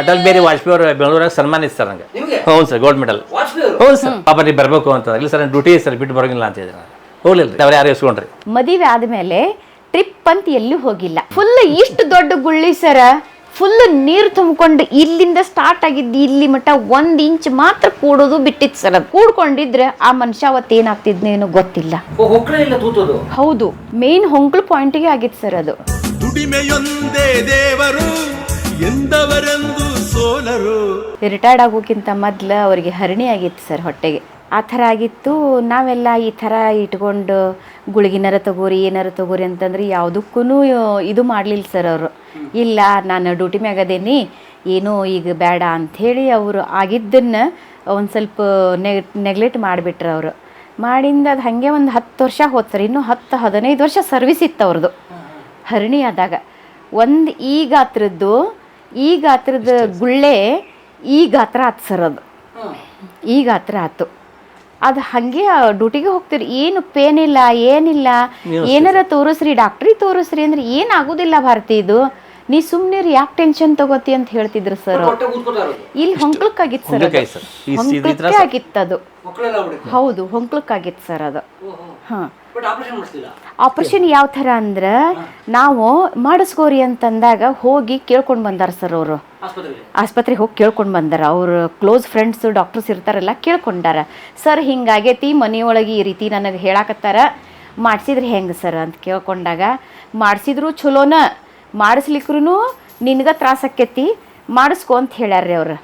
ಅಟಲ್ ಬಿಹಾರಿ ವಾಜಪೇಯಿ ಅವರು ಬೆಂಗಳೂರಾಗ ಸನ್ಮಾನಿಸ್ತಾರೆ ಸರ್ ನಂಗೆ. ಹೌದು ಹ್ಞೂ ಸರ್ ಗೋಲ್ಡ್ ಮೆಡಲ್ ಹೌದು ಹ್ಞೂ ಸರ್ ಪಾಪ ನೀವು ಬರಬೇಕು ಅಂತ ಇಲ್ಲ ಸರ್ ಡ್ಯೂಟಿ ಸರ್ ಬಿಟ್ಟು ಬರೋಂಗಿಲ್ಲ ಅಂತ ಹೇಳಿದ್ರು ಹೋಗ್ಲಿಲ್ಲ ರೀ ಅವ್ರು ಯಾರು ಇಸ್ಕೊಂಡ್ರಿ ಮದುವೆ ಆದ್ಮೇಲೆ ಟ್ರಿಪ್ ಅಂತ ಎಲ್ಲೂ ಹೋಗಿಲ್ಲ. ಫುಲ್ ಇಷ್ಟು ದೊಡ್ಡ ಗುಳ್ಳಿ ಸರ. ಫುಲ್ ನೀರು ತುಂಬಿಕೊಂಡು ಇಲ್ಲಿಂದ ಸ್ಟಾರ್ಟ್ ಆಗಿದ್ದು ಇಲ್ಲಿ ಮಟ್ಟ ಒಂದ್ ಇಂಚ್ ಮಾತ್ರ ಕೂಡೋದು ಬಿಟ್ಟಿತ್ತು ಸರ್ ಅದು. ಕೂಡ್ಕೊಂಡಿದ್ರೆ ಆ ಮನುಷ್ಯ ಅವತ್ತು ಏನಾಗ್ತಿದ್ನೇನು ಗೊತ್ತಿಲ್ಲ. ಹೌದು ಮೇನ್ ಹೊಂಕ್ಳು ಪಾಯಿಂಟಿಗೆ ಆಗಿತ್ತು ಸರ್ ಅದು. ದುಡಿಮೆಯೊಂದೇ ದೇವರು ಎಂದವರೆಂದು ಸೋಲರು. ರಿಟೈರ್ಡ್ ಆಗೋಕ್ಕಿಂತ ಮೊದ್ಲು ಅವರಿಗೆ ಹರಣಿ ಆಗಿತ್ತು ಸರ್ ಹೊಟ್ಟೆಗೆ. ಆ ಥರ ಆಗಿತ್ತು. ನಾವೆಲ್ಲ ಈ ಥರ ಇಟ್ಕೊಂಡು ಗುಳಿಗಿನಾರ ತಗೋರಿ, ಏನಾರ ತಗೋರಿ ಅಂತಂದ್ರೆ ಯಾವುದಕ್ಕೂ ಇದು ಮಾಡಲಿಲ್ಲ ಸರ್ ಅವರು. ಇಲ್ಲ, ನಾನು ಡ್ಯೂಟಿ ಮ್ಯಾಗ ಅದೇನಿ, ಏನೂ ಈಗ ಬೇಡ ಅಂಥೇಳಿ ಅವರು ಆಗಿದ್ದನ್ನು ಒಂದು ಸ್ವಲ್ಪ ನೆಗ್ ನೆಗ್ಲೆಕ್ಟ್ ಮಾಡಿಬಿಟ್ರು ಅವರು. ಮಾಡಿಂದ ಅದು ಹಾಗೆ ಒಂದು ಹತ್ತು ವರ್ಷ ಸರ್ ಇನ್ನೂ ಹತ್ತು, ಹದಿನೈದು ವರ್ಷ ಸರ್ವಿಸ್ ಇತ್ತು ಅವ್ರದ್ದು ಹರಣಿ ಆದಾಗ. ಒಂದು ಈ ಗಾತ್ರದ್ದು ಈ ಗಾತ್ರದ ಗುಳ್ಳೆ ಈ ಗಾತ್ರ ಆತು ಸರ್ ಅದು. ಈ ಗಾತ್ರ ಆತು. ಅದು ಹಾಗೆ ಡ್ಯೂಟಿಗೆ ಹೋಗ್ತೀರಿ. ಏನು ಪೇನ್ ಇಲ್ಲ ಏನಿಲ್ಲ. ಏನಾರ ತೋರಿಸ್ರಿ ಡಾಕ್ಟ್ರಿಗೆ ತೋರಿಸ್ರಿ ಅಂದ್ರೆ ಏನಾಗೋದಿಲ್ಲ ಭಾರತಿ ಇದು. ನೀ ಸುಮ್ಮನೆ ಯಾಕೆ ಟೆನ್ಷನ್ ತಗೋತಿ ಅಂತ ಹೇಳ್ತಿದ್ರು ಸರ್ ಇಲ್ಲಿ ಹೊಂಕ್ಳಕ್ಕಾಗಿತ್ತು ಸರ್ ಹೊಂಕ್ಳಕ್ಕೆ ಆಗಿತ್ತು ಅದು ಹೌದು ಹೊಂಕ್ಳಕ್ಕಾಗಿತ್ತು ಸರ್ ಅದು. ಹಾಂ. ಆಪರೇಷನ್ ಯಾವ ಥರ ಅಂದ್ರೆ ನಾವು ಮಾಡಿಸ್ಕೋರಿ ಅಂತಂದಾಗ ಹೋಗಿ ಕೇಳ್ಕೊಂಡು ಬಂದಾರ ಸರ್ ಅವರು. ಆಸ್ಪತ್ರೆಗೆ. ಹೋಗಿ ಕೇಳ್ಕೊಂಡು ಬಂದಾರ. ಅವ್ರ ಕ್ಲೋಸ್ ಫ್ರೆಂಡ್ಸ್ ಡಾಕ್ಟರ್ಸ್ ಇರ್ತಾರಲ್ಲ ಕೇಳ್ಕೊಂಡಾರ. ಸರ್ ಹಿಂಗಾಗೈತಿ ಮನೆಯೊಳಗೆ ಈ ರೀತಿ ನನಗೆ ಹೇಳಾಕತ್ತಾರ. ಮಾಡಿಸಿದ್ರೆ ಹೆಂಗೆ ಸರ್? ಅಂತ ಕೇಳ್ಕೊಂಡಾಗ ಮಾಡಿಸಿದ್ರು ಚಲೋನ ಮಾಡಿಸ್ಲಿಕ್ರೂ ನಿನ್ಗೆ ತ್ರಾಸ ಆಕ್ಕೈತಿ. ಮಾಡಿಸ್ಕೊ ಅಂತ ಹೇಳ್ಯಾರ್ರಿ ಅವ್ರು.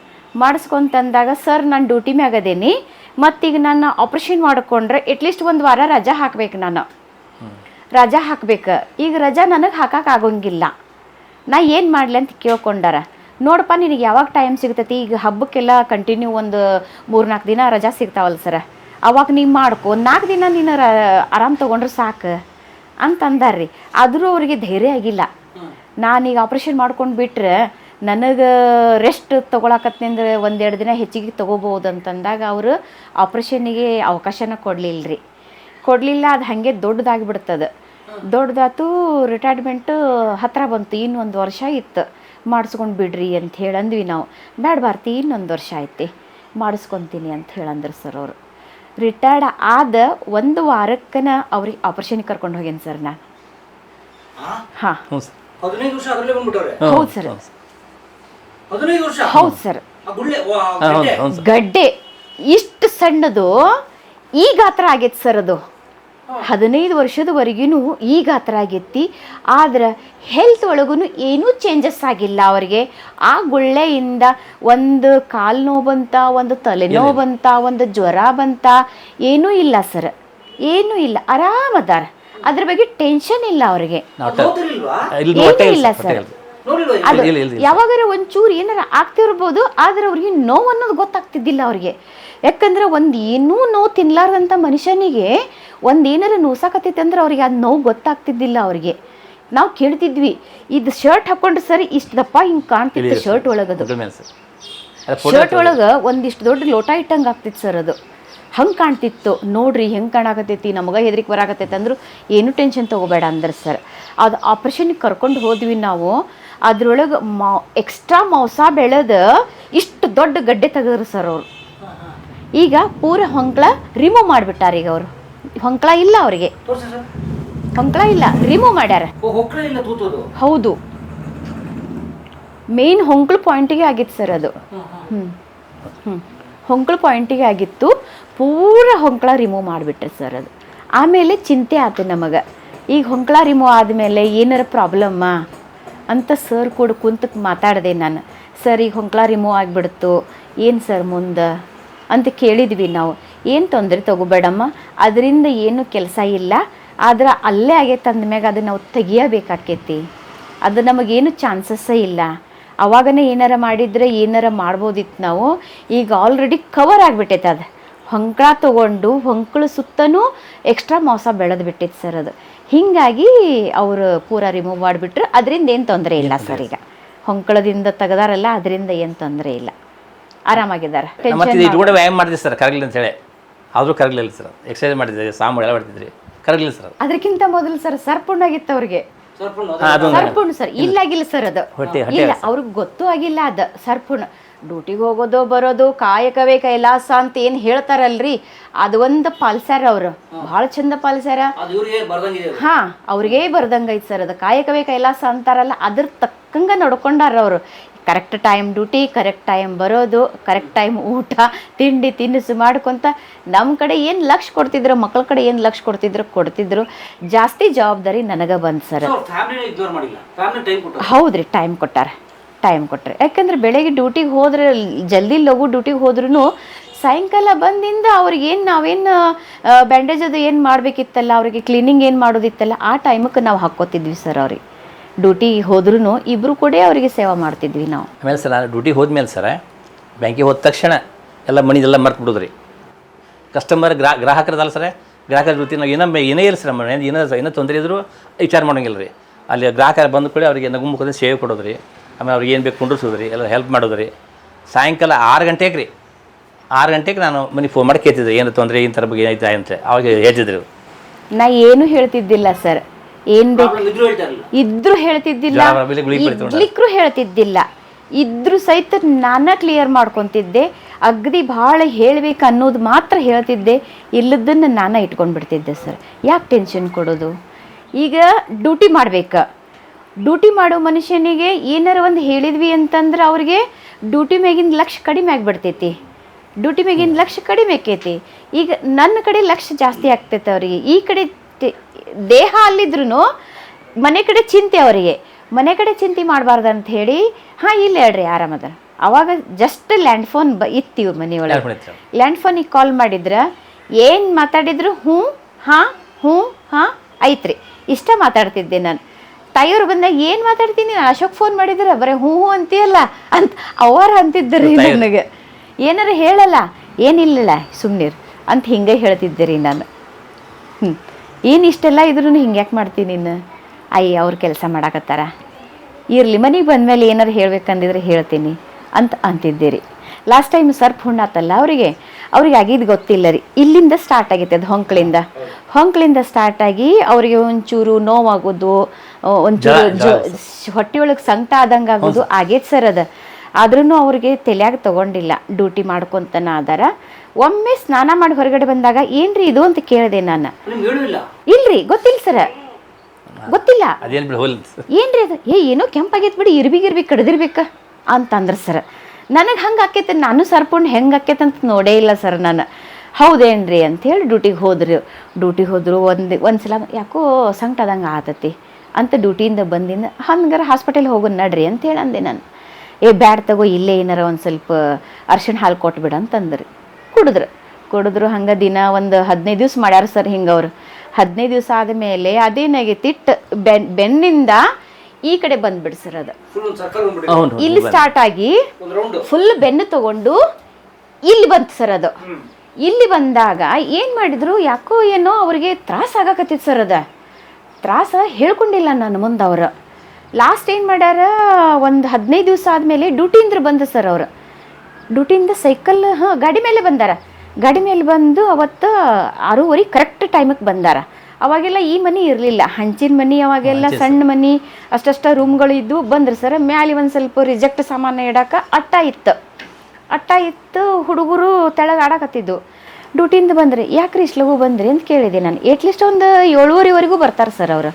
ಮಾಡಿಸ್ಕೊಂತಂದಾಗ ಸರ್ ನಾನು ಡ್ಯೂಟಿ ಮ್ಯಾಗ ಅದೇನಿ. ಮತ್ತೀಗ ನಾನು ಆಪ್ರೇಷನ್ ಮಾಡ್ಕೊಂಡ್ರೆ ಅಟ್ಲೀಸ್ಟ್ ಒಂದು ವಾರ ರಜಾ ಹಾಕ್ಬೇಕು ನಾನು. ರಜಾ ಹಾಕ್ಬೇಕು. ಈಗ ರಜಾ ನನಗೆ ಹಾಕೋಕ್ಕಾಗೋಂಗಿಲ್ಲ ನಾ ಏನು ಮಾಡಲಿ ಅಂತ ಕೇಳ್ಕೊಂಡಾರ. ನೋಡಪ್ಪ, ನಿನಗೆ ಯಾವಾಗ ಟೈಮ್ ಸಿಗ್ತೈತಿ? ಈಗ ಹಬ್ಬಕ್ಕೆಲ್ಲ ಕಂಟಿನ್ಯೂ ಒಂದು ಮೂರ್ನಾಲ್ಕು ದಿನ ರಜಾ ಸಿಗ್ತಾವಲ್ಲ ಸರ. ಅವಾಗ ನೀವು ಮಾಡ್ಕೊ. ನಾಲ್ಕು ದಿನ ನೀನು ರ, ಆರಾಮ್ ತೊಗೊಂಡ್ರೆ ಸಾಕು ಅಂತಂದಾರ್ರಿ. ಆದರೂ ಅವರಿಗೆ ಧೈರ್ಯ ಆಗಿಲ್ಲ. ನಾನೀಗ ಆಪ್ರೇಷನ್ ಮಾಡ್ಕೊಂಡು ಬಿಟ್ರೆ ನನಗೆ ರೆಸ್ಟ್ ತೊಗೊಳಕತ್ನಿಂದ್ರೆ ಒಂದೆರಡು ದಿನ ಹೆಚ್ಚಿಗೆ ತೊಗೋಬೋದು ಅಂತಂದಾಗ ಅವರು ಆಪ್ರೇಷನ್ನಿಗೆ ಅವಕಾಶನ ಕೊಡಲಿಲ್ಲ ರೀ ಕೊಡಲಿಲ್ಲ ಅದು ಹಾಗೆ ದೊಡ್ಡದಾಗಿಬಿಡ್ತದೆ. ದೊಡ್ಡದಾತು ರಿಟೈರ್ಮೆಂಟು ಹತ್ರ ಬಂತು ಇನ್ನೊಂದು ವರ್ಷ ಇತ್ತು. ಮಾಡಿಸ್ಕೊಂಡು ಬಿಡ್ರಿ ಅಂತ ಹೇಳಂದ್ವಿ ನಾವು. ಬ್ಯಾಡ ಭಾರತಿ ಇನ್ನೊಂದು ವರ್ಷ ಐತಿ. ಮಾಡಿಸ್ಕೊತೀನಿ ಅಂತ ಹೇಳಂದ್ರು ಸರ್ ಅವರು. ರಿಟೈರ್ಡ್ ಆದ ಒಂದು ವಾರಕ್ಕನ ಅವ್ರಿಗೆ ಆಪ್ರೇಷನ್ಗೆ ಕರ್ಕೊಂಡು ಹೋಗೇನಿ ಸರ್ ನಾನು. ಹಾಂ. ಹೌದು ಸರ್ ಹದಿನೈದು ವರ್ಷ ಹೌದು ಸರ್. ಆ ಗುಳ್ಳೆ ವಾ, ಹಾಂ ಹೌದು ಸರ್. ಗಡ್ಡೆ ಇಷ್ಟು ಸಣ್ಣದು ಈ ಗಾತ್ರ ಆಗೈತೆ ಸರ್ ಅದು. ಹದಿನೈದು ವರ್ಷದವರೆಗೂ ಈ ಗಾತ್ರ ಆಗೈತಿ. ಆದ್ರೆ ಹೆಲ್ತ್ ಒಳಗೂ ಏನೂ ಚೇಂಜಸ್ ಆಗಿಲ್ಲ ಅವರಿಗೆ. ಆ ಗುಳ್ಳೆಯಿಂದ ಒಂದು ಕಾಲು ನೋವು ಬಂತ ಒಂದು ತಲೆನೋವು ಬಂತ ಒಂದು ಜ್ವರ ಬಂತ ಏನೂ ಇಲ್ಲ ಸರ್. ಏನೂ ಇಲ್ಲ. ಆರಾಮದಾರ ಅದ್ರ. ಬಗ್ಗೆ ಟೆನ್ಷನ್ ಇಲ್ಲ ಅವರಿಗೆ. ನಾವು ನೋಡ್ತಿರ್ಲಿಲ್ವಾ ಇಲ್ಲಿ ಏನೂ ಇಲ್ಲ ಇಲ್ಲ ಸರ್. ಅದು. ಯಾವಾಗಾರ ಒಂಚೂರು ಏನಾರ ಆಗ್ತಿರ್ಬೋದು ಆದ್ರೆ ಅವ್ರಿಗೆ ನೋವು ಅನ್ನೋದು ಗೊತ್ತಾಗ್ತಿದ್ದಿಲ್ಲ ಅವ್ರಿಗೆ. ಯಾಕಂದ್ರೆ ಒಂದು ಏನೂ ನೋವು ತಿನ್ಲಾರ್ದಂಥ ಮನುಷ್ಯನಿಗೆ ಒಂದು ಏನಾರ ನೋಸಾಕತ್ತೈತೆ ಅಂದ್ರೆ ಅವ್ರಿಗೆ ಅದ್ ನೋವು ಗೊತ್ತಾಗ್ತಿದ್ದಿಲ್ಲ ಅವ್ರಿಗೆ. ನಾವು ಕೇಳ್ತಿದ್ವಿ ಇದು ಶರ್ಟ್ ಹಾಕೊಂಡ್ರೆ ಸರಿ ಇಷ್ಟು ದಪ್ಪ ಹಿಂಗೆ ಕಾಣ್ತಿತ್ತು ಶರ್ಟ್ ಒಳಗದು. ದೊಡ್ಡ ಮೇಲೆ ಸರ್. ಶರ್ಟ್ ಒಳಗೆ ಒಂದಿಷ್ಟು ದೊಡ್ಡ ಲೋಟ ಇಟ್ಟಂಗೆ ಆಗ್ತಿತ್ತು ಸರ್ ಅದು. ಹಂಗೆ ಕಾಣ್ತಿತ್ತು. ನೋಡ್ರಿ ಹೆಂಗೆ ಕಾಣಾಕತ್ತೈತಿ ನಮಗೆ ಹೆದರಿಕೆ ಬರಾಕತ್ತೈತೆ ಅಂದ್ರು ಏನು ಟೆನ್ಷನ್ ತೊಗೋಬೇಡ ಅಂದ್ರೆ ಸರ್. ಅದು ಆಪ್ರೇಷನ್ಗೆ ಕರ್ಕೊಂಡು ಹೋದ್ವಿ ನಾವು. ಅದ್ರೊಳಗೆ ಮಾ ಎಕ್ಸ್ಟ್ರಾ ಮಾಂಸ ಬೆಳೆದ ಇಷ್ಟು ದೊಡ್ಡ ಗಡ್ಡೆ ತೆಗೆದ್ರು ಸರ್ ಅವರು. ಈಗ ಪೂರ ಹೊಂಕ್ಳ ರಿಮೂವ್ ಮಾಡಿಬಿಟ್ಟಾರ ಈಗ ಅವರು. ಹೊಂಕ್ಳ ಇಲ್ಲ ಅವರಿಗೆ. ಹೊಂಕ್ಳ ಇಲ್ಲ ರಿಮೂವ್ ಮಾಡ್ಯಾರ. ಹೌದು. ಮೇನ್ ಹೊಂಕ್ಳು ಪಾಯಿಂಟಿಗೆ ಆಗಿತ್ತು ಸರ್ ಅದು. ಹ್ಞೂ ಹ್ಞೂ ಹೊಂಕ್ಳು ಪಾಯಿಂಟಿಗೆ ಆಗಿತ್ತು ಪೂರ ಹೊಂಕ್ಳ ರಿಮೂವ್ ಮಾಡಿಬಿಟ್ರೆ ಸರ್ ಅದು. ಆಮೇಲೆ ಚಿಂತೆ ಆಯ್ತು ನಮಗೆ. ಈಗ ಹೊಂಕ್ಳ ರಿಮೂವ್ ಆದಮೇಲೆ ಏನಾರ ಪ್ರಾಬ್ಲಮ್ಮ ಅಂತ ಸರ್ ಕೂಡ ಕುಂತಕ್ಕೆ ಮಾತಾಡಿದೆ ನಾನು. ಸರ್ ಈಗ ಹೊಂಕ್ಲ ರಿಮೂವ್ ಆಗಿಬಿಡ್ತು. ಏನು ಸರ್ ಮುಂದೆ? ಅಂತ ಕೇಳಿದ್ವಿ ನಾವು. ಏನು ತೊಂದರೆ ತಗೋಬೇಡಮ್ಮ ಅದರಿಂದ ಏನು ಕೆಲಸ ಇಲ್ಲ. ಆದ್ರೆ ಅಲ್ಲೇ ಆಗೈತೆ ಅಂದಮ್ಯಾಗ ಅದು ನಾವು ತೆಗಿಯಬೇಕಾಕೈತಿ. ಅದು ನಮಗೇನು ಚಾನ್ಸಸ್ಸೇ ಇಲ್ಲ. ಅವಾಗನೇ ಏನಾರ ಮಾಡಿದರೆ ಏನಾರ ಮಾಡ್ಬೋದಿತ್ತು ನಾವು. ಈಗ ಆಲ್ರೆಡಿ ಕವರ್ ಆಗಿಬಿಟ್ಟೈತೆ ಅದು. ಹೊಂಕ್ಳ ತೊಗೊಂಡು, ಹೊಂಕ್ಳ ಸುತ್ತನೂ ಎಕ್ಸ್ಟ್ರಾ ಮೋಸ ಬೆಳೆದು ಬಿಟ್ಟೈತೆ ಸರ್ ಅದು. ಹೀಗಾಗಿ ಅವರು ಪೂರ ರಿಮೂವ್ ಮಾಡಿಬಿಟ್ರು. ಅದರಿಂದ ಏನು ತೊಂದರೆ ಇಲ್ಲ ಸರ್ ಈಗ. ಹೊಂಕಳದಿಂದ ತೆಗೆದಾರಲ್ಲ ಅದರಿಂದ ಏನು ತೊಂದರೆ ಇಲ್ಲ. ಆರಾಮಾಗಿದ್ದಾರೆ. ಮತ್ತೆ ಇದು ಕೂಡ ವ್ಯಾಯಾಮ ಮಾಡಿದ್ರಿ ಸರ್ ಕರಗಲಿ ಅಂತ ಹೇಳಿ. ಆದರೂ ಕರಗಲಿಲ್ಲ ಸರ್ ಎಕ್ಸರ್ಸೈಸ್ ಮಾಡಿದ್ರಿ ಸಾಂಬಾರು ಎಲ್ಲ ಮಾಡ್ತಿದ್ರಿ. ಕರಗಲಿಲ್ಲ ಸರ್ ಅದು. ಅದಕ್ಕಿಂತ ಮೊದಲು ಸರ್ ಸರ್ಪುಣ್ಣಾಗಿತ್ತು ಅವ್ರಿಗೆ. ಸರ್ಪುಣ್ಣು ಸರ್ಪುಣ್ ಸರ್ ಇಲ್ಲಾಗಿಲ್ಲ ಸರ್ ಅದು. ಇಲ್ಲ ಅವ್ರಿಗೆ ಗೊತ್ತೂ ಆಗಿಲ್ಲ ಅದು ಸರ್ಪುಣ್ ಡ್ಯೂಟಿಗೆ ಹೋಗೋದು ಬರೋದು ಕಾಯಕವೇ ಕೈಲಾಸ ಅಂತ ಏನು ಹೇಳ್ತಾರಲ್ರಿ? ಅದು ಒಂದು ಪಾಲ್ಸ್ಯಾರ ಅವರು. ಭಾಳ ಚಂದ ಪಾಲ್ಸ್ಯಾರ. ಅದು ಅವ್ರಿಗೆ ಬರ್ದಂಗ ಐತೆ ಹಾ ಅವ್ರಿಗೇ ಬರ್ದಂಗೈತೆ ಸರ್ ಅದು. ಕಾಯಕವೇ ಕೈಲಾಸ ಅಂತಾರಲ್ಲ ಅದ್ರ ತಕ್ಕಂಗ ನೋಡ್ಕೊಂಡಾರ ಅವರು. Correct time duty correct time ಬರೋದು ಕರೆಕ್ಟ್ ಟೈಮ್ ಊಟ ತಿಂಡಿ ತಿನಿಸು ಮಾಡ್ಕೊಂತ ನಮ್ಮ ಕಡೆ ಏನು ಲಕ್ಷ ಕೊಡ್ತಿದ್ರು ಮಕ್ಕಳ ಕಡೆ ಏನು ಲಕ್ಷ ಕೊಡ್ತಿದ್ರು ಕೊಡ್ತಿದ್ರು. ಜಾಸ್ತಿ ಜವಾಬ್ದಾರಿ ನನಗೆ ಬಂತು ಸರ್. ಹೌದ್ರಿ ಟೈಮ್ ಕೊಟ್ಟಾರ. ಟೈಮ್ ಕೊಟ್ಟರೆ ಯಾಕಂದರೆ ಬೆಳಗ್ಗೆ ಡ್ಯೂಟಿಗೆ ಹೋದ್ರೆ, ಜಲ್ದಿ ಲಘು ಡ್ಯೂಟಿಗೆ ಹೋದ್ರೂ ಸಾಯಂಕಾಲ ಬಂದಿಂದ ಅವ್ರಿಗೆ ಏನು ನಾವೇನು ಬ್ಯಾಂಡೇಜ್ ಅದು ಏನು ಮಾಡಬೇಕಿತ್ತಲ್ಲ, ಅವರಿಗೆ ಕ್ಲೀನಿಂಗ್ ಏನು ಮಾಡೋದಿತ್ತಲ್ಲ, ಆ ಟೈಮಕ್ಕೆ ನಾವು ಹಾಕೋತಿದ್ವಿ ಸರ್ ಅವ್ರಿಗೆ. ಡ್ಯೂಟಿಗೆ ಹೋದ್ರೂ ಇಬ್ಬರು ಕೂಡ ಅವರಿಗೆ ಸೇವಾ ಮಾಡ್ತಿದ್ವಿ ನಾವು. ಆಮೇಲೆ ಸರ್ ಡ್ಯೂಟಿ ಡ್ಯೂಟಿಗೆ ಹೋದ್ಮೇಲೆ ಸರ ಬ್ಯಾಂಕಿಗೆ ಹೋದ ತಕ್ಷಣ ಎಲ್ಲ ಮನಿದೆಲ್ಲ ಮರ್ತು ಬಿಡೋದ್ರಿ. ಕಸ್ಟಮರ್ ಗ್ರಾ, ಗ್ರಾಹಕರದಲ್ಲ ಸರ್ ಗ್ರಾಹಕರ ಜೊತೆ ನಾವು ಏನೋ ಏನೇ ಇಲ್ಲ ಸರ್ ಏನೋ ಏನೋ ತೊಂದರೆ ಇದ್ದರೂ ವಿಚಾರ ಮಾಡೋಂಗಿಲ್ಲ ರೀ ಅಲ್ಲಿ ಗ್ರಾಹಕರು ಬಂದ ಕೂಡ ಅವರಿಗೆ ನಗು ಮುಖದ ಸೇವೆ ಕೊಡೋದು ರೀ ಆಮೇಲೆ ಅವ್ರಿಗೆ ಏನು ಬೇಕು ಕುಂಡ್ರಿಸೋದು ರೀ ಎಲ್ಲ ಹೆಲ್ಪ್ ಮಾಡೋದು ರೀ. ಸಾಯಂಕಾಲ ಆರು ಗಂಟೆಗೆ ರೀ. ಆರು ಗಂಟೆಗೆ ನಾನು ಮನೆ ಫೋನ್ ಮಾಡಿ ಕೇಳ್ತಿದ್ದೆ ಏನು ತೊಂದರೆ ಈ ಥರ ಬಗ್ಗೆ ಏನಾಯ್ತು ಅಂತ. ಅವಾಗ ಹೇಳ್ತಿದ್ರು. ನಾ ಏನು ಹೇಳ್ತಿದ್ದಿಲ್ಲ ಸರ್. ಏನು ಬೇಕು? ಇದ್ರು ಹೇಳ್ತಾ ಇದ್ರು ಹೇಳ್ತಿದ್ದಿಲ್ಲ. ಜ್ವರ ಗುಳಿಗೆ ಹೇಳ್ತಿದ್ದಿಲ್ಲ. ಇದ್ರು ಸಹಿತ ನಾನ ಕ್ಲಿಯರ್ ಮಾಡ್ಕೊತಿದ್ದೆ. ಅಗ್ದಿ ಭಾಳ ಹೇಳ್ಬೇಕು ಅನ್ನೋದು ಮಾತ್ರ ಹೇಳ್ತಿದ್ದೆ. ಇಲ್ಲದನ್ನ ನಾನ ಇಟ್ಕೊಂಡ್ಬಿಡ್ತಿದ್ದೆ ಸರ್. ಯಾಕೆ ಟೆನ್ಷನ್ ಕೊಡೋದು? ಈಗ ಡ್ಯೂಟಿ ಮಾಡ್ಬೇಕು. ಡ್ಯೂಟಿ ಮಾಡೋ ಮನುಷ್ಯನಿಗೆ ಏನಾರ ಒಂದು ಹೇಳಿದ್ವಿ ಅಂತಂದ್ರೆ ಅವ್ರಿಗೆ ಡ್ಯೂಟಿ ಮ್ಯಾಗಿನ ಲಕ್ಷ ಕಡಿಮೆ ಆಗಿಬಿಡ್ತೈತಿ. ಡ್ಯೂಟಿ ಮ್ಯಾಗಿನ ಲಕ್ಷ ಕಡಿಮೆ ಆಕೈತಿ. ಈಗ ನನ್ನ ಕಡೆ ಲಕ್ಷ ಜಾಸ್ತಿ ಆಗ್ತೈತೆ ಅವರಿಗೆ. ಈ ಕಡೆ ದೇಹ ಅಲ್ಲಿದ್ರು ಮನೆ ಕಡೆ ಚಿಂತೆ ಅವರಿಗೆ. ಮನೆ ಕಡೆ ಚಿಂತೆ ಮಾಡಬಾರ್ದು ಅಂತ ಹೇಳಿ ಹಾಂ ಇಲ್ಲ ಹೇಳ್ರಿ ಆರಾಮದ ಅವಾಗ ಜಸ್ಟ್ ಲ್ಯಾಂಡ್ ಫೋನ್ ಬ ಇತ್ತು ಮನೆಯೊಳಗೆ. ಲ್ಯಾಂಡ್ ಫೋನಿಗೆ ಕಾಲ್ ಮಾಡಿದ್ರೆ ಏನು ಮಾತಾಡಿದ್ರು ಹ್ಞೂ ಹಾಂ ಹ್ಞೂ ಹಾಂ ಐತ್ರಿ. ಇಷ್ಟ ಮಾತಾಡ್ತಿದ್ದೆ ನಾನು. ತಾಯಿಯವ್ರು ಬಂದಾಗ ಏನು ಮಾತಾಡ್ತೀನಿ? ನಾನು ಅಶೋಕ್ ಫೋನ್ ಮಾಡಿದ್ರೆ ಬರೇ ಹ್ಞೂ ಹೂ ಅಂತೀಯಲ್ಲ ಅಂತ ಅವರು ಅಂತಿದ್ದರು ನನಗೆ. ಏನಾರ ಹೇಳಲ್ಲ? ಏನಿಲ್ಲ ಸುಮ್ನಿರ್ ಅಂತ ಹಿಂಗೆ ಹೇಳ್ತಿದ್ದೆ ರೀ ನಾನು. ಹ್ಞೂ ಏನು ಇಷ್ಟೆಲ್ಲ ಇದ್ರೂ ಹಿಂಗೆ ಯಾಕೆ ಮಾಡ್ತೀನಿ ನೀನು? ಅಯ್ಯ ಅವ್ರ ಕೆಲಸ ಮಾಡಾಕತ್ತಾರ. ಇರಲಿ ಮನೆಗೆ ಬಂದಮೇಲೆ ಏನಾರು ಹೇಳ್ಬೇಕಂದಿದ್ರೆ ಹೇಳ್ತೀನಿ ಅಂತ ಅಂತಿದ್ದೀರಿ. ಲಾಸ್ಟ್ ಟೈಮ್ ಸರ್ಪ್ ಹುಣ್ಣಾತಲ್ಲ ಅವರಿಗೆ ಅವ್ರಿಗೆ ಆಗಿದ್ದು ಗೊತ್ತಿಲ್ಲ ರೀ. ಇಲ್ಲಿಂದ ಸ್ಟಾರ್ಟ್ ಆಗೈತೆ ಅದು ಹೊಂಕ್ಳಿಂದ. ಹೊಂಕ್ಳಿಂದ ಸ್ಟಾರ್ಟ್ ಆಗಿ ಅವರಿಗೆ ಒಂಚೂರು ನೋವಾಗೋದು ಒಂಚೂರು ಹೊಟ್ಟೆಯೊಳಗೆ ಸಂಕಟ ಆದಂಗೆ ಆಗೋದು ಆಗೈತೆ ಸರ್ ಅದು. ಆದ್ರೂ ಅವ್ರಿಗೆ ತಲೆಯಾಗ ತಗೊಂಡಿಲ್ಲ ಡ್ಯೂಟಿ ಮಾಡ್ಕೊಂತನ ಆದಾರ ಒಮ್ಮೆ ಸ್ನಾನ ಮಾಡಿ ಹೊರಗಡೆ ಬಂದಾಗ ಏನ್ರಿ ಇದು ಅಂತ ಕೇಳಿದೆ ನಾನು. ನಿಮ್ಗೆ ಹೇಳೂ ಇಲ್ಲ? ಇಲ್ರಿ ಗೊತ್ತಿಲ್ಲ ಸರ್. ಗೊತ್ತಿಲ್ಲ. ಅದೇನು ಬಿಡಿ ಹೋಲ್. ಏನ್ರಿ ಅದು? ಏ ಏನೋ ಕೆಂಪಾಗೈತೆ ಬಿಡಿ ಇರ್ಬಿಗಿರ್ಬಿ ಇರ್ಬಿಗ್ ಕಡ್ದಿರ್ಬೇಕ ಅಂತಂದ್ರ ಸರ್. ನನಗೆ ಹಂಗೆ ಆಕೈತೆ, ನಾನು ಸರ್ಪುಂಡ್ ಹೆಂಗೆ ಆಕೈತೆ ಅಂತ ನೋಡೇ ಇಲ್ಲ ಸರ್ ನಾನು. ಹೌದೇನ್ರಿ ಅಂಥೇಳಿ ಡ್ಯೂಟಿಗೆ ಹೋದ್ರು. ಡ್ಯೂಟಿಗೆ ಹೋದರು ಒಂದು ಒಂದು ಸಲ ಯಾಕೋ ಸಂಕಟ ಸಂಕಟದಂಗೆ ಆತತಿ ಅಂತ ಡ್ಯೂಟಿಯಿಂದ ಬಂದಿಂದ ಹಂಗಾರ ಹಾಸ್ಪಿಟಲ್ ಹೋಗೋಣ ನಡ್ರಿ ಅಂತೇಳಿ ಅಂದೆ ನಾನು. ಏ, ಬ್ಯಾಡ್ ತಗೋ, ಇಲ್ಲೇ ಏನಾರ ಒಂದು ಸ್ವಲ್ಪ ಅರ್ಶಿಣ ಹಾಲು ಕೊಟ್ಬಿಡ ಅಂತಂದ್ರಿ. ಕುಡಿದ್ರು. ಕುಡಿದ್ರು ಹಂಗೆ ದಿನ ಒಂದು ಹದಿನೈದು ದಿವ್ಸ ಮಾಡ್ಯಾರ ಸರ್ ಹಿಂಗೆ ಅವ್ರು. ಹದಿನೈದು ದಿವಸ ಆದಮೇಲೆ ಅದೇನಾಗೈತಿ ಬೆನ್ನಿಂದ ಈ ಕಡೆ ಬಂದ್ಬಿಡು ಸರ್ ಅದು. ಫುಲ್ ಸರ್ಕಲ್ ಬಂದ್ಬಿಡಿ. ಹೌದು ಇಲ್ಲಿ ಸ್ಟಾರ್ಟ್ ಆಗಿ ಒಂದು ರೌಂಡ್ ಫುಲ್ ಬೆನ್ನು ತಗೊಂಡು ಇಲ್ಲಿ ಬಂತು ಸರ್ ಅದು. ಇಲ್ಲಿ ಬಂದಾಗ ಏನು ಮಾಡಿದ್ರು ಯಾಕೋ ಏನೋ ಅವ್ರಿಗೆ ತ್ರಾಸ ಆಗಾಕತ್ತಿತ್ತು ಸರ್ ಅದ. ತ್ರಾಸ ಹೇಳ್ಕೊಂಡಿಲ್ಲ ನಾನು ಮುಂದೆ ಅವ್ರು. ಲಾಸ್ಟ್ ಏನು ಮಾಡ್ಯಾರ ಒಂದು ಹದಿನೈದು ದಿವಸ ಆದಮೇಲೆ ಡ್ಯೂಟಿಯಿಂದ ಬಂದ ಸರ್ ಅವರು. ಡ್ಯೂಟಿಯಿಂದ ಸೈಕಲ್ ಹಾಂ ಗಾಡಿ ಮೇಲೆ ಬಂದಾರ. ಗಾಡಿ ಮೇಲೆ ಬಂದು ಅವತ್ತು ಆರೂವರೆ ಕರೆಕ್ಟ್ ಟೈಮಿಗೆ ಬಂದಾರ. ಅವಾಗೆಲ್ಲ ಈ ಮನಿ ಇರಲಿಲ್ಲ. ಹಂಚಿನ ಮನಿ ಅವಾಗೆಲ್ಲ ಸಣ್ಣ ಮನಿ ಅಷ್ಟಷ್ಟ ರೂಮ್ಗಳು ಇದ್ದು ಬಂದ್ರೆ ಸರ್. ಮ್ಯಾಲೆ ಒಂದು ಸ್ವಲ್ಪ ರಿಜೆಕ್ಟ್ ಸಾಮಾನು ಇಡಕ್ಕೆ ಅಟ್ಟ ಇತ್ತು. ಅಟ್ಟ ಇತ್ತು ಹುಡುಗರು ತೆಳಗೆ ಆಡಕತ್ತಿದ್ದು. ಡ್ಯೂಟಿಯಿಂದ ಬಂದ್ರಿ ಯಾಕ್ರಿ ಇಷ್ಟು ಲಘು ಬಂದ್ರಿ ಅಂತ ಕೇಳಿದೆ ನಾನು. ಎಟ್ಲೀಸ್ಟ್ ಒಂದು ಏಳುವರೆವರೆಗೂ ಬರ್ತಾರೆ ಸರ್ ಅವರು.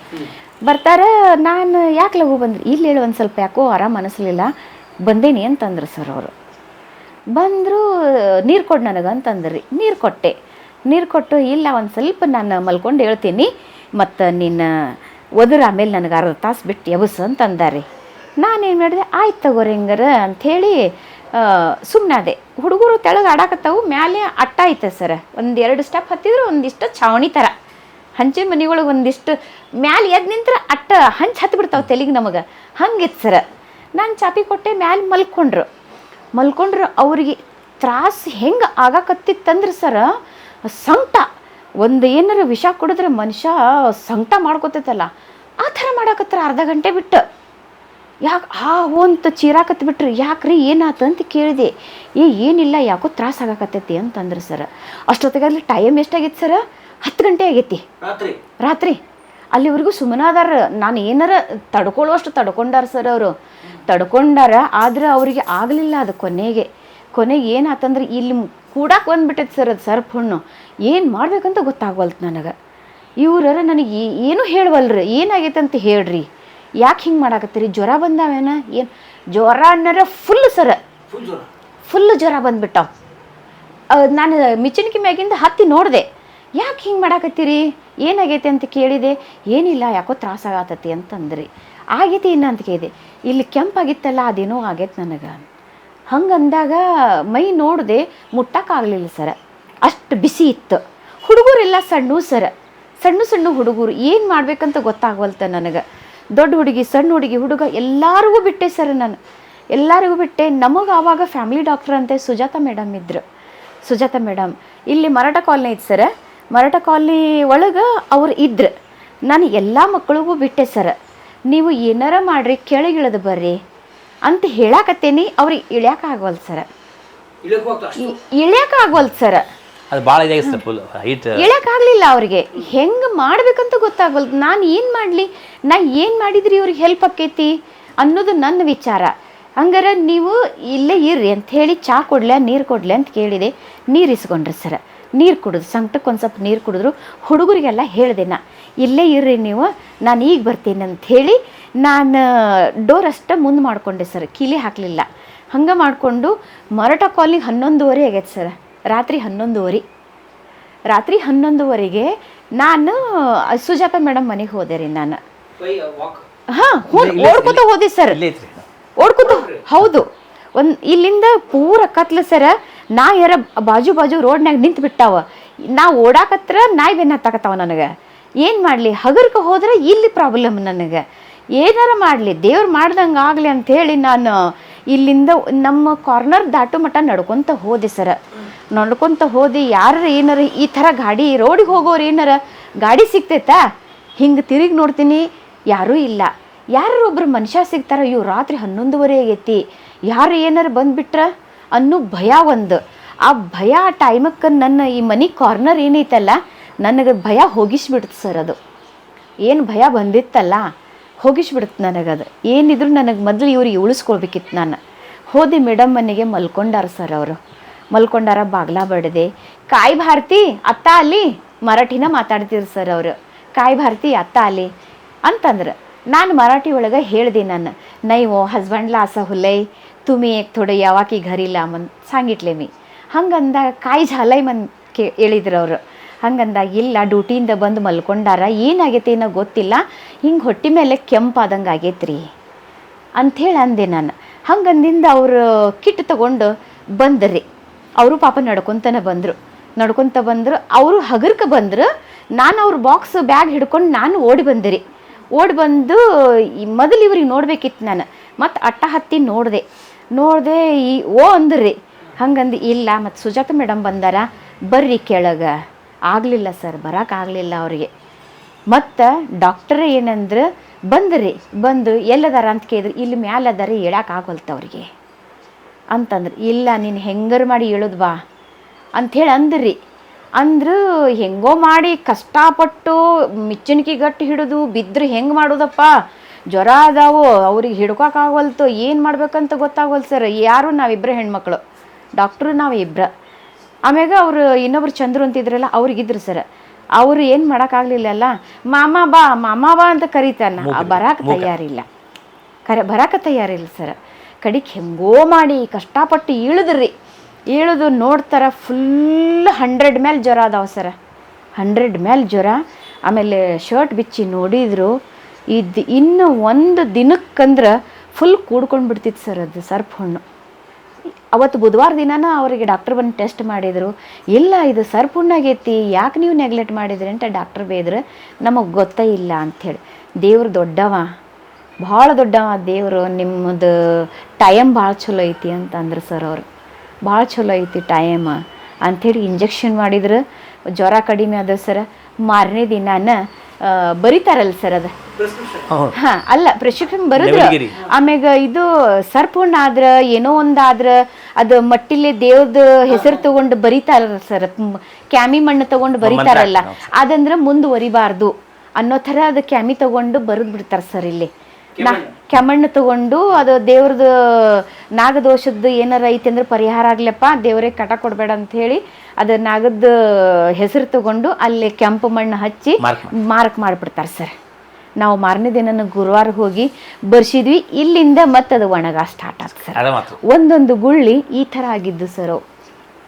ಬರ್ತಾರೆ ನಾನು ಯಾಕೆ ಲಘು ಬಂದ್ರಿ? ಇಲ್ಲಿ ಹೇಳಿ ಒಂದು ಸ್ವಲ್ಪ ಯಾಕೋ ಆರಾಮ ಅನಿಸ್ಲಿಲ್ಲ. ಬಂದೇನಿ ಅಂತಂದ್ರು ಸರ್ ಅವರು. ಬಂದರು ನೀರು ಕೊಡು ನನಗೆ ಅಂತಂದ್ರಿ ನೀರು ಕೊಟ್ಟೆ. ನೀರು ಕೊಟ್ಟು ಇಲ್ಲ, ಒಂದು ಸ್ವಲ್ಪ ನಾನು ಮಲ್ಕೊಂಡು ಹೇಳ್ತೀನಿ. ಮತ್ತು ನಿನ್ನ ಒದ್ರ ಆಮೇಲೆ ನನಗೆ ಅರ್ಧ ತಾಸು ಬಿಟ್ಟು ಎಬಸ್ ಅಂತಂದಾರೆ. ನಾನೇನು ಮಾಡಿದೆ? ಆಯ್ತು ತಗೋರಿ ಹಿಂಗಾರ ಅಂಥೇಳಿ ಸುಮ್ಮನಾದೆ ಹುಡುಗರು ತೆಳಗೆ ಆಡಾಕತ್ತಾವು, ಮ್ಯಾಲೆ ಅಟ್ಟ ಐತೆ ಸರ್. ಒಂದು ಎರಡು ಸ್ಟೆಪ್ ಹತ್ತಿದ್ರು, ಒಂದಿಷ್ಟು ಛಾವಣಿ ಥರ ಹಂಚಿನ ಮನೆಗಳಿಗೆ ಒಂದಿಷ್ಟು ಮ್ಯಾಲೆ ಎದ್ದು ನಿಂತ್ರ ಅಟ್ಟ ಹಂಚ್ ಹತ್ತು ಬಿಡ್ತಾವೆ ತೆಲಿಗೆ ನಮಗೆ. ಹಂಗಿತ್ತು ಸರ. ನಾನು ಚಾಪಿ ಕೊಟ್ಟೆ, ಮ್ಯಾಲೆ ಮಲ್ಕೊಂಡ್ರು. ಮಲ್ಕೊಂಡ್ರು, ಅವ್ರಿಗೆ ತ್ರಾಸು ಹೆಂಗೆ ಆಗಾಕತ್ತಿತ್ತಂದ್ರೆ ಸರ ಸಂಕಟ. ಒಂದು ಏನಾರ ವಿಷ ಕುಡಿದ್ರೆ ಮನುಷ್ಯ ಸಂಕಟ ಮಾಡ್ಕೊತೈತಲ್ಲ ಆ ಥರ ಮಾಡಾಕತ್ತಾರ ಅರ್ಧ ಗಂಟೆ ಬಿಟ್ಟು. ಯಾಕೆ ಆ ಅಂತ ಚೀರಾಕತ್ ಬಿಟ್ರಿ ಯಾಕ್ರಿ ಏನಾತ ಅಂತ ಕೇಳಿದೆ. ಏ ಏನಿಲ್ಲ ಯಾಕೋ ತ್ರಾಸ ಆಗಾಕತ್ತೈತಿ ಅಂತಂದ್ರೆ ಸರ್. ಅಷ್ಟೊತ್ತಿಗಾಗಲಿ ಟೈಮ್ ಎಷ್ಟಾಗೈತಿ ಸರ್? ಹತ್ತು ಗಂಟೆ ಆಗೈತಿ. ರಾತ್ರಿ. ರಾತ್ರಿ. ಅಲ್ಲಿವರೆಗೂ ಸುಮ್ಮನಾದಾರ ನಾನು ಏನಾರ ತಡ್ಕೊಳ್ಳುವಷ್ಟು ತಡ್ಕೊಂಡಾರ ಸರ್ ಅವರು. ತಡ್ಕೊಂಡಾರ ಆದ್ರೆ ಅವರಿಗೆ ಆಗಲಿಲ್ಲ ಅದು ಕೊನೆಗೆ. ಕೊನೆಗೆ ಏನಾತಂದ್ರೆ ಇಲ್ಲಿ ಕೂಡಕ್ಕೆ ಬಂದ್ಬಿಟ್ಟೈತೆ ಸರ್ ಅದು ಸರ್ಪ್ ಹಣ್ಣು. ಏನು ಮಾಡ್ಬೇಕಂತ ಗೊತ್ತಾಗವಲ್ತು ನನಗೆ. ಇವ್ರ ನನಗೆ ಏನು ಹೇಳವಲ್ರಿ? ಏನಾಗೈತೆ ಅಂತ ಹೇಳ್ರಿ. ಯಾಕೆ ಹಿಂಗೆ ಮಾಡಾಕತ್ತೀರಿ? ಜ್ವರ ಬಂದಾವೇನ? ಏನು ಜ್ವರ ಅನ್ನರ ಫುಲ್ ಸರ. ಫುಲ್ ಜ್ವರ. ಬಂದ್ಬಿಟ್ಟಾವ. ನಾನು ಮಿಚಣಿಕೆ ಮ್ಯಾಗಿಂದ ಹತ್ತಿ ನೋಡಿದೆ. ಯಾಕೆ ಹಿಂಗೆ ಮಾಡಾಕತ್ತೀರಿ? ಏನಾಗೈತೆ ಅಂತ ಕೇಳಿದೆ. ಏನಿಲ್ಲ ಯಾಕೋ ತ್ರಾಸಾಗತ್ತತಿ ಅಂತಂದ್ರಿ. ಆಗೈತಿ ಇನ್ನ ಅಂತ ಕೇಳಿದೆ. ಇಲ್ಲಿ ಕೆಂಪಾಗಿತ್ತಲ್ಲ ಅದೇನೋ ಆಗೈತೆ ನನಗೆ. ಹಂಗಂದಾಗ ಮೈ ನೋಡಿದೆ ಮುಟ್ಟಕ್ಕಾಗಲಿಲ್ಲ ಸರ. ಅಷ್ಟು ಬಿಸಿ ಇತ್ತು. ಹುಡುಗರೆಲ್ಲ ಸಣ್ಣ ಸರ. ಸಣ್ಣ ಸಣ್ಣ ಹುಡುಗರು ಏನು ಮಾಡ್ಬೇಕಂತ ಗೊತ್ತಾಗವಲ್ತ ನನಗೆ. ದೊಡ್ಡ ಹುಡುಗಿ, ಸಣ್ಣ ಹುಡುಗಿ, ಹುಡುಗ ಎಲ್ಲರಿಗೂ ಬಿಟ್ಟೆ ಸರ್ ನಾನು. ಎಲ್ಲರಿಗೂ ಬಿಟ್ಟೆ. ನಮಗೆ ಆವಾಗ ಫ್ಯಾಮಿಲಿ ಡಾಕ್ಟರ್ ಅಂತೆ ಸುಜಾತ ಮೇಡಮ್ ಇದ್ರು. ಸುಜಾತ ಮೇಡಮ್, ಇಲ್ಲಿ ಮರಾಠ ಕಾಲನಿ ಐತೆ ಸರ. ಮರಾಠ ಕಾಲನಿ ಒಳಗೆ ಅವ್ರು ಇದ್ರು. ನಾನು ಎಲ್ಲ ಮಕ್ಕಳಿಗೂ ಬಿಟ್ಟೆ ಸರ. ನೀವು ಏನಾರ ಮಾಡ್ರಿ ಕೆಳಗಿಳಿದು ಬರ್ರಿ. ಅಂತ ಹೇಳಾಕತ್ತೇನಿ ಅವ್ರಿಗೆ ಇಳ್ಯಾಕ ಆಗವಲ್ ಸರ್. ಹೋಗ್ತಾ ಆಗವಲ್ ಸರ. ಅದು ಭಾಳ ಇದಾಗಿದೆ ಸರ್ ಫುಲ್ ಹೈಟ್ ಹೇಳಕ್ಕಾಗ್ಲಿಲ್ಲ ಅವ್ರಿಗೆ. ಹೆಂಗೆ ಮಾಡ್ಬೇಕಂತ ಗೊತ್ತಾಗಲ್. ನಾನು ಏನು ಮಾಡಲಿ? ನಾ ಏನು ಮಾಡಿದ್ರಿ ಇವ್ರಿಗೆ ಹೆಲ್ಪ್ ಆಕೈತಿ ಅನ್ನೋದು ನನ್ನ ವಿಚಾರ. ಹಂಗಾರ ನೀವು ಇಲ್ಲೇ ಇರ್ರಿ ಅಂತ ಹೇಳಿ ಚಾ ಕೊಡ್ಲೆ ನೀರು ಕೊಡ್ಲೆ ಅಂತ ಕೇಳಿದೆ. ನೀರು ಇಸ್ಕೊಂಡ್ರಿ ಸರ. ನೀರು ಕುಡಿದು ಸಂಕಟಕ್ಕೆ ಒಂದು ಸ್ವಲ್ಪ ನೀರು ಕುಡಿದ್ರು ಹುಡುಗರಿಗೆಲ್ಲ ಹೇಳಿದೆ ನಾ ಇಲ್ಲೇ ಇರ್ರಿ ನೀವು ನಾನು ಈಗ ಬರ್ತೀನಿ ಅಂತ ಹೇಳಿ ನಾನು ಡೋರ್ ಅಷ್ಟೇ ಮುಂದೆ ಮಾಡಿಕೊಂಡೆ ಸರ್ ಕೀಲಿ ಹಾಕಲಿಲ್ಲ. ಹಂಗೆ ಮಾಡಿಕೊಂಡು ಮರಾಠ ಕಾಲಿಗೆ ಹನ್ನೊಂದುವರೆ ಆಗೈತೆ ಸರ್ ರಾತ್ರಿ ಹನ್ನೊಂದುವರೆ. ರಾತ್ರಿ ಹನ್ನೊಂದುವರೆಗೆ ನಾನು ಸುಜಾತ ಮೇಡಮ್ ಮನೆಗೆ ಹೋದೆ ರೀ ನಾನು. ಹಾಂ ವಾಕ್ ಹಾಂ ಓಡ್ಕೊತ ಹೋದೆ ಸರ್ ಓಡ್ಕೊತ ಹೌದು. ಒಂದು ಇಲ್ಲಿಂದ ಪೂರ ಕತ್ಲ ಸರ ನಾ ಯಾರ ಬಾಜು ಬಾಜು ರೋಡ್ನ್ಯಾಗ ನಿಂತು ಬಿಟ್ಟಾವ. ನಾ ಓಡಾಕತ್ರ ನಾಯಿ ಬೆನ್ನ ಹತ್ತಾಕತ್ತಾವ ನನಗೆ. ಏನು ಮಾಡಲಿ? ಹಗರ್ಕ ಹೋದ್ರೆ ಇಲ್ಲಿ ಪ್ರಾಬ್ಲಮ್ ನನಗೆ. ಏನಾರ ಮಾಡಲಿ? ದೇವ್ರು ಮಾಡ್ದಂಗೆ ಆಗಲಿ ಅಂಥೇಳಿ ನಾನು ಇಲ್ಲಿಂದ ನಮ್ಮ ಕಾರ್ನರ್ ದಾಟು ಮಟ್ಟ ನಡ್ಕೊತ ಹೋದೆ ಸರ. ನಡ್ಕೊತ ಹೋದೆ ಯಾರು ಏನಾರ ಈ ಥರ ಗಾಡಿ ರೋಡಿಗೆ ಹೋಗೋರು ಏನಾರ ಗಾಡಿ ಸಿಗ್ತೈತಾ? ಹಿಂಗೆ ತಿರುಗಿ ನೋಡ್ತೀನಿ, ಯಾರೂ ಇಲ್ಲ. ಯಾರು ಒಬ್ರು ಮನುಷ್ಯ ಸಿಗ್ತಾರ? ಇವು ರಾತ್ರಿ ಹನ್ನೊಂದುವರೆ ಆಗೈತಿ. ಯಾರು ಏನಾರು ಬಂದುಬಿಟ್ರ? ಅನ್ನೋ ಭಯ ಒಂದು. ಆ ಭಯ ಆ ಟೈಮಕ್ಕೆ ನನ್ನ ಈ ಮನೆ ಕಾರ್ನರ್ ಏನೈತಲ್ಲ, ನನಗೆ ಭಯ ಹೋಗಿಸ್ಬಿಡ್ತು ಸರ್ ಅದು. ಏನು ಭಯ ಬಂದಿತ್ತಲ್ಲ, ಹೋಗಿಸ್ಬಿಡ್ತು ನನಗದು ಏನಿದ್ರು ನನಗೆ ಮೊದಲು ಇವ್ರಿಗೆ ಉಳಿಸ್ಕೊಳ್ಬೇಕಿತ್ತು ನಾನು. ಹೋದೆ ಮೇಡಮ್ ಮನೆಗೆ ಮಲ್ಕೊಂಡಾರ ಸರ್ ಅವರು. ಮಲ್ಕೊಂಡಾರ ಬಾಗ್ಲ ಬಡದೆ. ಕಾಯಿ ಭಾರತಿ, ಅತ್ತ ಅಲ್ಲಿ? ಮರಾಠಿನ ಮಾತಾಡ್ತೀರಿ ಸರ್ ಅವರು. ಕಾಯಿ ಭಾರತಿ, ಅತ್ತ ಅಲ್ಲಿ? ಅಂತಂದ್ರೆ. ನಾನು ಮರಾಠಿ ಒಳಗೆ ಹೇಳ್ದೆ ನಾನು. ನೈವೋ ಹಸ್ಬೆಂಡ್ ಲಾಸ ಹುಲೈ तुम्ही एक थोडं यावा की घरी ला म्हण सांगितले मी ಹಂಗಂದಾಗ ಕಾಯಿ झालंय ಮನ್ ಕೇ ಹೇಳಿದ್ರು ಅವರು ಹಂಗಂದಾಗ ಇಲ್ಲ ಡ್ಯೂಟಿಯಿಂದ ಬಂದು ಮಲ್ಕೊಂಡಾರ ಏನಾಗೈತೆ ಏನೋ ಗೊತ್ತಿಲ್ಲ ಹಿಂಗೆ ಹೊಟ್ಟೆ ಮೇಲೆ ಕೆಂಪಾದಂಗೆ ಆಗೈತ್ರಿ ಅಂಥೇಳಿ ಅಂದೆ ನಾನು ಹಂಗಂದಿಂದ ಅವರು ಕಿಟ್ ತಗೊಂಡು ಬಂದ್ರಿ ಅವರು ಪಾಪ ನಡ್ಕೊತಾನೆ ಬಂದರು ನಡ್ಕೊತ ಬಂದರು ಅವರು ಹಗರ್ಕ ಬಂದರು ನಾನು ಅವ್ರ ಬಾಕ್ಸ್ ಬ್ಯಾಗ್ ಹಿಡ್ಕೊಂಡು ನಾನು ಓಡಿ ಬಂದೆ ಓಡಿ ಬಂದು ಈ ಮೊದಲು ಇವ್ರಿಗೆ ನೋಡ್ಬೇಕಿತ್ತು ನಾನು ಮತ್ತು ಅಟ್ಟ ಹತ್ತಿ ನೋಡಿದೆ ನೋಡಿದೆ ಈ ಓ ಅಂದ್ರಿ ಹಂಗಂದು, ಇಲ್ಲ, ಮತ್ತು ಸುಜಾತ ಮೇಡಮ್ ಬಂದಾರ, ಬರ್ರಿ ಕೆಳಗೆ. ಆಗಲಿಲ್ಲ ಸರ್ ಬರೋಕ್ಕಾಗಲಿಲ್ಲ ಅವರಿಗೆ. ಮತ್ತು ಡಾಕ್ಟರ್ ಏನಂದ್ರೆ, ಬಂದ್ರಿ, ಬಂದು ಎಲ್ಲದಾರ ಅಂತ ಕೇಳಿದ್ರು, ಇಲ್ಲಿ ಮ್ಯಾಲೆ ಅದಾರ ಹೇಳಕ್ಕಾಗಲ್ತ ಅವ್ರಿಗೆ. ಅಂತಂದ್ರೆ, ಇಲ್ಲ, ನೀನು ಹೆಂಗರು ಮಾಡಿ ಹೇಳೋದು ಬಾ. ಅಂಥೇಳಿ ಅಂದ್ರಿ. ಅಂದ್ರು ಹೆಂಗೋ ಮಾಡಿ ಕಷ್ಟಪಟ್ಟು ಮಿಚ್ಚಣಿಕೆ ಗಟ್ಟಿ ಹಿಡಿದು ಬಿದ್ದರೆ ಹೆಂಗೆ ಮಾಡೋದಪ್ಪ? ಜ್ವರ ಅದಾವು ಅವ್ರಿಗೆ ಹಿಡ್ಕೋಕ್ಕಾಗವಲ್ತು ಏನು ಮಾಡ್ಬೇಕಂತ ಗೊತ್ತಾಗವಲ್ತು ಸರ್. ಯಾರು ನಾವಿಬ್ಬರೇ ಹೆಣ್ಮಕ್ಳು. ಡಾಕ್ಟ್ರು ನಾವು ಇಬ್ಬರ ಆಮ್ಯಾಗ ಅವರು ಇನ್ನೊಬ್ರು ಚಂದ್ರು ಅಂತಿದ್ರಲ್ಲ ಅವ್ರಿಗಿದ್ರು ಸರ್. ಅವರು ಏನು ಮಾಡೋಕ್ಕಾಗಲಿಲ್ಲಲ್ಲ ಮಾಮ ಬಾ ಮಾಮ ಬಾ ಅಂತ ಕರೀತಾನ. ಬರಾಕ ತಯಾರಿಲ್ಲ. ಕರೆ ಬರಾಕ ತಯಾರಿಲ್ಲ ಸರ್. ಕಡಿಗೆ ಹೆಂಗೋ ಮಾಡಿ ಕಷ್ಟಪಟ್ಟು ಇಳಿದ್ರಿ. ಇಳಿದು ನೋಡ್ತಾರ ಫುಲ್ ಹಂಡ್ರೆಡ್ ಮೇಲೆ ಜ್ವರ ಅದಾವ ಸರ. ಹಂಡ್ರೆಡ್ ಮೇಲೆ ಜ್ವರ. ಆಮೇಲೆ ಶರ್ಟ್ ಬಿಚ್ಚಿ ನೋಡಿದ್ರು. ಇದು ಇನ್ನು ಒಂದು ದಿನಕ್ಕಂದ್ರೆ ಫುಲ್ ಕೂಡ್ಕೊಂಡು ಬಿಡ್ತಿತ್ತು ಸರ್ ಅದು ಸರ್ಪ ಹಣ್ಣು. ಅವತ್ತು ಬುಧವಾರ ದಿನಾನ ಅವರಿಗೆ ಡಾಕ್ಟರ್ ಬಂದು ಟೆಸ್ಟ್ ಮಾಡಿದರು. ಇಲ್ಲ, ಇದು ಸರ್ಪ ಹುಣ್ಣಾಗೈತಿ, ಯಾಕೆ ನೀವು ನೆಗ್ಲೆಕ್ಟ್ ಮಾಡಿದ್ರಿ ಅಂತ ಡಾಕ್ಟರ್ ಬೇದ್ರೆ. ನಮಗೆ ಗೊತ್ತೇ ಇಲ್ಲ ಅಂಥೇಳಿ ದೇವ್ರು ದೊಡ್ಡವ. ಭಾಳ ದೊಡ್ಡವ ದೇವರು. ನಿಮ್ಮದು ಟೈಮ್ ಭಾಳ ಚಲೋ ಐತಿ ಅಂತಂದ್ರೆ ಸರ್ ಅವರು. ಭಾಳ ಚಲೋ ಐತಿ ಟೈಮ್ ಅಂಥೇಳಿ ಇಂಜೆಕ್ಷನ್ ಮಾಡಿದ್ರು. ಜ್ವರ ಕಡಿಮೆ ಅದ ಸರ್. ಮಾರನೇ ದಿನಾನ ಬರೀತಾರಲ್ಲ ಸರ್ ಅದು. ಹಾ ಅಲ್ಲ ಪ್ರಿಸ್ಕ್ರಿಪ್ಷನ್ ಬರುದ್ರ. ಆಮ್ಯಾಗ ಇದು ಸರ್ಪುಣ್ಣ ಆದ್ರ ಏನೋ ಒಂದಾದ್ರ ಅದು ಮಟ್ಟಿಲೆ ದೇವ್ದ ಹೆಸರು ತಗೊಂಡು ಬರೀತಾರ ಸರ್ ಕ್ಯಾಮಿ ಮಣ್ಣು ತಗೊಂಡು ಬರೀತಾರಲ್ಲ. ಅದಂದ್ರ ಮುಂದುವರಿಬಾರ್ದು. ಅನ್ನೋ ಥರ ಅದು ಕ್ಯಾಮಿ ತಗೊಂಡು ಬರೆದು ಬಿಡ್ತಾರ ಸರ್ ಇಲ್ಲಿ. ನಾ ಕೆಮಣ್ಣು ತಗೊಂಡು ಅದು ದೇವ್ರದ ನಾಗದೋಷದ್ದು ಏನಾರ ಐತಿ ಅಂದ್ರೆ ಪರಿಹಾರ ಆಗ್ಲಪ್ಪ ದೇವರೇ ಕಟ ಕೊಡಬೇಡ ಅಂತ ಹೇಳಿ ಅದು ನಾಗದ ಹೆಸರು ತಗೊಂಡು ಅಲ್ಲಿ ಕೆಂಪು ಮಣ್ಣು ಹಚ್ಚಿ ಮಾರ್ಕ್ ಮಾಡಿಬಿಡ್ತಾರೆ ಸರ್. ನಾವು ಮಾರನೇ ದಿನ ಗುರುವಾರ ಹೋಗಿ ಬರ್ಸಿದ್ವಿ. ಇಲ್ಲಿಂದ ಮತ್ತೆ ಅದು ಒಣಗ ಸ್ಟಾರ್ಟ್ ಆಗ್ತದೆ ಸರ್ ಅದ ಮಾತು. ಒಂದೊಂದು ಗುಳ್ಳಿ ಈ ಥರ ಆಗಿದ್ದು ಸರ್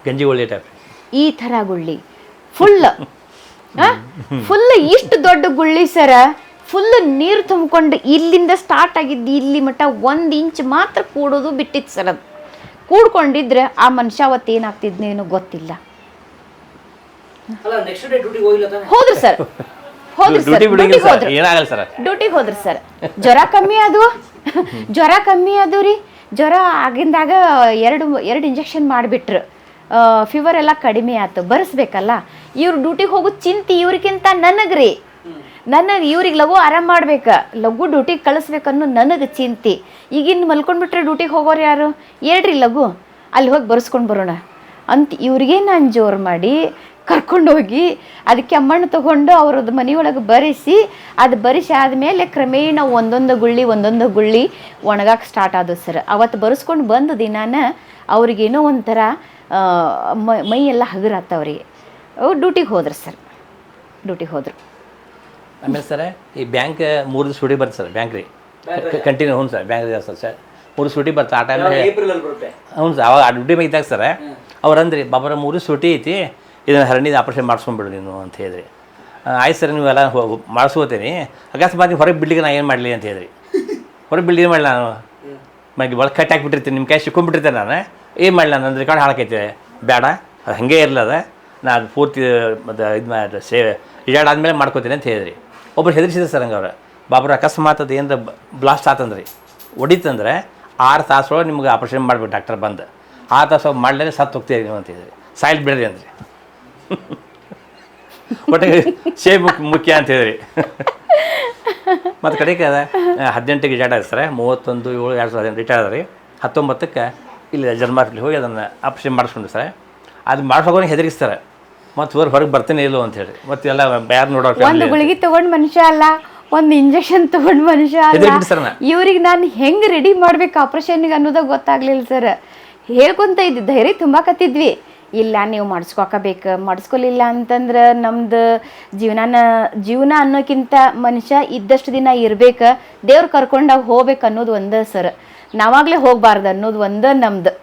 ಗಂಜಿ ಗುಳ್ಳಿ ಟೈಪ್ ಈ ಥರ ಗುಳ್ಳಿ. ಫುಲ್ ಫುಲ್ ಇಷ್ಟು ದೊಡ್ಡ ಗುಳ್ಳಿ ಸರ ಫುಲ್ ನೀರು ತುಂಬಿಕೊಂಡು ಇಲ್ಲಿಂದ ಸ್ಟಾರ್ಟ್ ಆಗಿದ್ದು ಇಲ್ಲಿ ಮಟ್ಟ ಒಂದು ಇಂಚ್ ಮಾತ್ರ ಕೂಡೋದು ಬಿಟ್ಟಿತ್ತು ಸರ್ ಅದು. ಕೂಡ್ಕೊಂಡಿದ್ರೆ ಆ ಮನುಷ್ಯ ಅವತ್ತು ಏನಾಗ್ತಿದ್ನೇನೋ ಗೊತ್ತಿಲ್ಲ. ಅಲ್ಲ ನೆಕ್ಸ್ಟ್ ಡೇ ಡ್ಯೂಟಿಗೆ ಹೋಗಿಲ್ಲ ತಾನೆ? ಹೋದ್ರು ಸರ್ ಹೋದ್ರು ಸರ್ ಡ್ಯೂಟಿ ಬಿಡಿಂಗ್ ಡ್ಯೂಟಿಗೆ ಸರ್ ಹೋದ್ರು. ಏನಾಗಲ್ಲ ಸರ್. ಡ್ಯೂಟಿಗೆ ಹೋದ್ರಿ ಸರ್. ಜ್ವರ ಕಮ್ಮಿ ಅದು. ಜ್ವರ ಕಮ್ಮಿ ಅದು ರೀ. ಜ್ವರ ಆಗಿಂದಾಗ ಎರಡು ಎರಡು ಇಂಜೆಕ್ಷನ್ ಮಾಡಿಬಿಟ್ರು. ಫೀವರ್ ಎಲ್ಲ ಕಡಿಮೆ ಆಯ್ತು ಬರೆಸ್ಬೇಕಲ್ಲ. ಇವ್ರು ಡ್ಯೂಟಿಗೆ ಹೋಗೋ ಚಿಂತೆ ಇವ್ರಿಗಿಂತ ನನಗ್ರಿ ನನಗೆ ಇವ್ರಿಗೆ ಲಘು ಆರಾಮ್ ಮಾಡ್ಬೇಕು. ಲಘು ಡ್ಯೂಟಿಗೆ ಕಳಿಸ್ಬೇಕನ್ನೋ ನನಗೆ ಚಿಂತೆ. ಈಗಿನ ಮಲ್ಕೊಂಡ್ಬಿಟ್ರೆ ಡ್ಯೂಟಿಗೆ ಹೋಗೋರು ಯಾರು? ಹೇಳ್ರಿ ಲಘು. ಅಲ್ಲಿ ಹೋಗಿ ಬರ್ಸ್ಕೊಂಡು ಬರೋಣ. ಅಂತ ಇವ್ರಿಗೆ ನಾನು ಜೋರು ಮಾಡಿ ಕರ್ಕೊಂಡು ಹೋಗಿ ಅದಕ್ಕೆ ಅಮ್ಮಣ್ಣ ತಗೊಂಡು ಅವ್ರದ್ದು ಮನೆಯೊಳಗೆ ಬರೆಸಿ ಅದು ಬರೆಸಿ ಆದಮೇಲೆ ಕ್ರಮೇಣ ಒಂದೊಂದು ಗುಳ್ಳಿ ಒಂದೊಂದು ಗುಳ್ಳಿ ಒಣಗಾಕೆ ಸ್ಟಾರ್ಟ್ ಆದವು ಸರ್ ಅವತ್ತು ಬರೆಸ್ಕೊಂಡು ಬಂದ ದಿನಾನ ಅವ್ರಿಗೇನೋ ಒಂಥರ ಮ- ಎಲ್ಲ ಅವರಿಗೆ ಅವ್ರು ಡ್ಯೂಟಿಗೆ ಹೋದ್ರು ಸರ್ ಡ್ಯೂಟಿಗೆ ಹೋದರು. ಆಮೇಲೆ ಸರ್ ಈ ಬ್ಯಾಂಕ್ ಮೂರು ದಿವಸ ಸೂಟಿ ಬರ್ತದೆ ಸರ್ ಬ್ಯಾಂಕ್ ರೀ. ಕಂಟಿನ್ಯೂ ಹ್ಞೂ ಸರ್ ಬ್ಯಾಂಕ್ ಸರ್ ಸರ್ ಮೂರು ಸೂಟಿ ಬರ್ತದೆ ಆ ಟೈಮ್ ಏಪ್ರಿಲ್ ಅಲ್ಲಿ ಬರುತ್ತೆ? ಹ್ಞೂ ಸರ್ ಅವಾಗ ಡ್ಯೂಟಿ ಮೈದಾಗ ಸರ್ ಅವ್ರು ಅಂದ್ರಿ ಬಾಬರ ಮೂರು ಸೂಟಿ ಐತಿ. ಇದನ್ನು ಹರಣಿದ ಆಪ್ರೇಷನ್ ಮಾಡಿಸ್ಕೊಂಡ್ಬಿಡು ನೀನು ಅಂತ ಹೇಳಿದ್ರಿ. ಆಯ್ತು ಸರ್, ನೀವೆಲ್ಲ ಮಾಡಿಸ್ಕೋತೀನಿ. ಅಕಸ್ಮಾತ್ ಹೊರಗೆ ಬಿಡ್ಲಿಕ್ಕೆ ನಾನು ಏನು ಮಾಡಲಿ ಅಂತ ಹೇಳಿದ್ರಿ. ಹೊರಗೆ ಬಿಡ್ಲಿ ಏನು ಮಾಡಲಿ ನಾನು? ಮೈಗೆ ಒಳಗೆ ಕಟ್ ಹಾಕ್ಬಿಟ್ಟಿರ್ತೀನಿ ನಿಮ್ಮ ಕ್ಯಾಶ್ ಸಿಕ್ಕೊಂಡ್ಬಿಟ್ಟಿರ್ತೀನಿ ನಾನು. ಏನು ಮಾಡಲಿ ನಾನು? ಅಂದ್ರೆ ರೆಕಾರ್ಡ್ ಹಾಳಾಕೈತೆ. ಬೇಡ, ಅದು ಹಾಗೆ ಇರಲದ ನಾನು ಪೂರ್ತಿ, ಮತ್ತು ಇದು ಮಾಡಿ, ಸೇ ಆದಮೇಲೆ ಮಾಡ್ಕೋತೀನಿ ಅಂತ ಹೇಳಿದ್ರಿ. ಒಬ್ಬರು ಹೆದರಿಸಿದ್ರು ಸರ್ ಹಂಗೆ ಅವ್ರು. ಬಾಬ್ರ, ಅಕಸ್ಮಾತ್ ಅದು ಏನಾರ ಬ್ಲಾಸ್ಟ್ ಆತಂದ್ರಿ. ಹೊಡಿತಂದ್ರೆ ಆರು ತಾಸೊಳಗೆ ನಿಮ್ಗೆ ಆಪ್ರೇಷನ್ ಮಾಡ್ಬೇಕು ಡಾಕ್ಟರ್ ಬಂದು. ಆರು ತಾಸು ಮಾಡಲೇ ಸತ್ತು ಹೋಗ್ತೀರಿ ನೀವು ಅಂತ ಹೇಳಿದ್ರಿ. ಸಾಯಿಲ್ ಬಿಡ್ರಿ ಅಂದ್ರಿ. ಒಟ್ಟಿಗೆ ಸೇಬು ಮುಖ್ಯ ಅಂತ ಹೇಳಿರಿ ಮತ್ತು ಕಡೆಗೆ ಅದ ಹದಿನೆಂಟಿಗೆ ಜಾಡ ಸರ್ ಮೂವತ್ತೊಂದು ಏಳು ಎರಡು ಸಾವಿರದ ಹದಿನೆಂಟು ಅದ ರೀ ಹತ್ತೊಂಬತ್ತಕ್ಕೆ ಇಲ್ಲಿ ಜನ್ಮಾರ್ಫಿಲಿ ಹೋಗಿ ಅದನ್ನು ಆಪ್ರೇಷನ್ ಮಾಡಿಸ್ಕೊಂಡು ಸರ್. ಅದು ಮಾಡ್ಸೋಕೆ ಹೆದರಿಸ್ತಾರೆ. ಮತ್ತು ಹೊರ ಹೊರಗೆ ಬರ್ತೀನಿ ಇಲ್ಲೋ ಅಂತ ಹೇಳಿ ಮತ್ತೆ ಎಲ್ಲ ಯಾರು ನೋಡೋಕೆ ಒಂದು ಗುಳಿಗೆ ತೊಗೊಂಡು ಮನುಷ್ಯ ಅಲ್ಲ ಒಂದು ಇಂಜೆಕ್ಷನ್ ತೊಗೊಂಡು ಮನುಷ್ಯ ಅಲ್ಲ. ಇವ್ರಿಗೆ ನಾನು ಹೆಂಗೆ ರೆಡಿ ಮಾಡ್ಬೇಕು ಆಪ್ರೇಷನ್ಗೆ ಅನ್ನೋದಾಗ ಗೊತ್ತಾಗ್ಲಿಲ್ಲ ಸರ್. ಹೇಳ್ಕೊಂತ ಇದ್ದು ಧೈರ್ಯ ತುಂಬಾಕತ್ತಿದ್ವಿ ಇಲ್ಲ ನೀವು ಮಾಡಿಸ್ಕೊಕಬೇಕು. ಮಾಡಿಸ್ಕೊಲಿಲ್ಲ ಅಂತಂದ್ರೆ ನಮ್ದು ಜೀವನಾನ ಜೀವನ ಅನ್ನೋಕ್ಕಿಂತ ಮನುಷ್ಯ ಇದ್ದಷ್ಟು ದಿನ ಇರ್ಬೇಕು. ದೇವ್ರು ಕರ್ಕೊಂಡಾಗ ಹೋಗ್ಬೇಕು ಅನ್ನೋದು ಒಂದೇ ಸರ್. ನಾವಾಗಲೇ ಹೋಗ್ಬಾರ್ದು ಅನ್ನೋದು ಒಂದೇ ನಮ್ದು.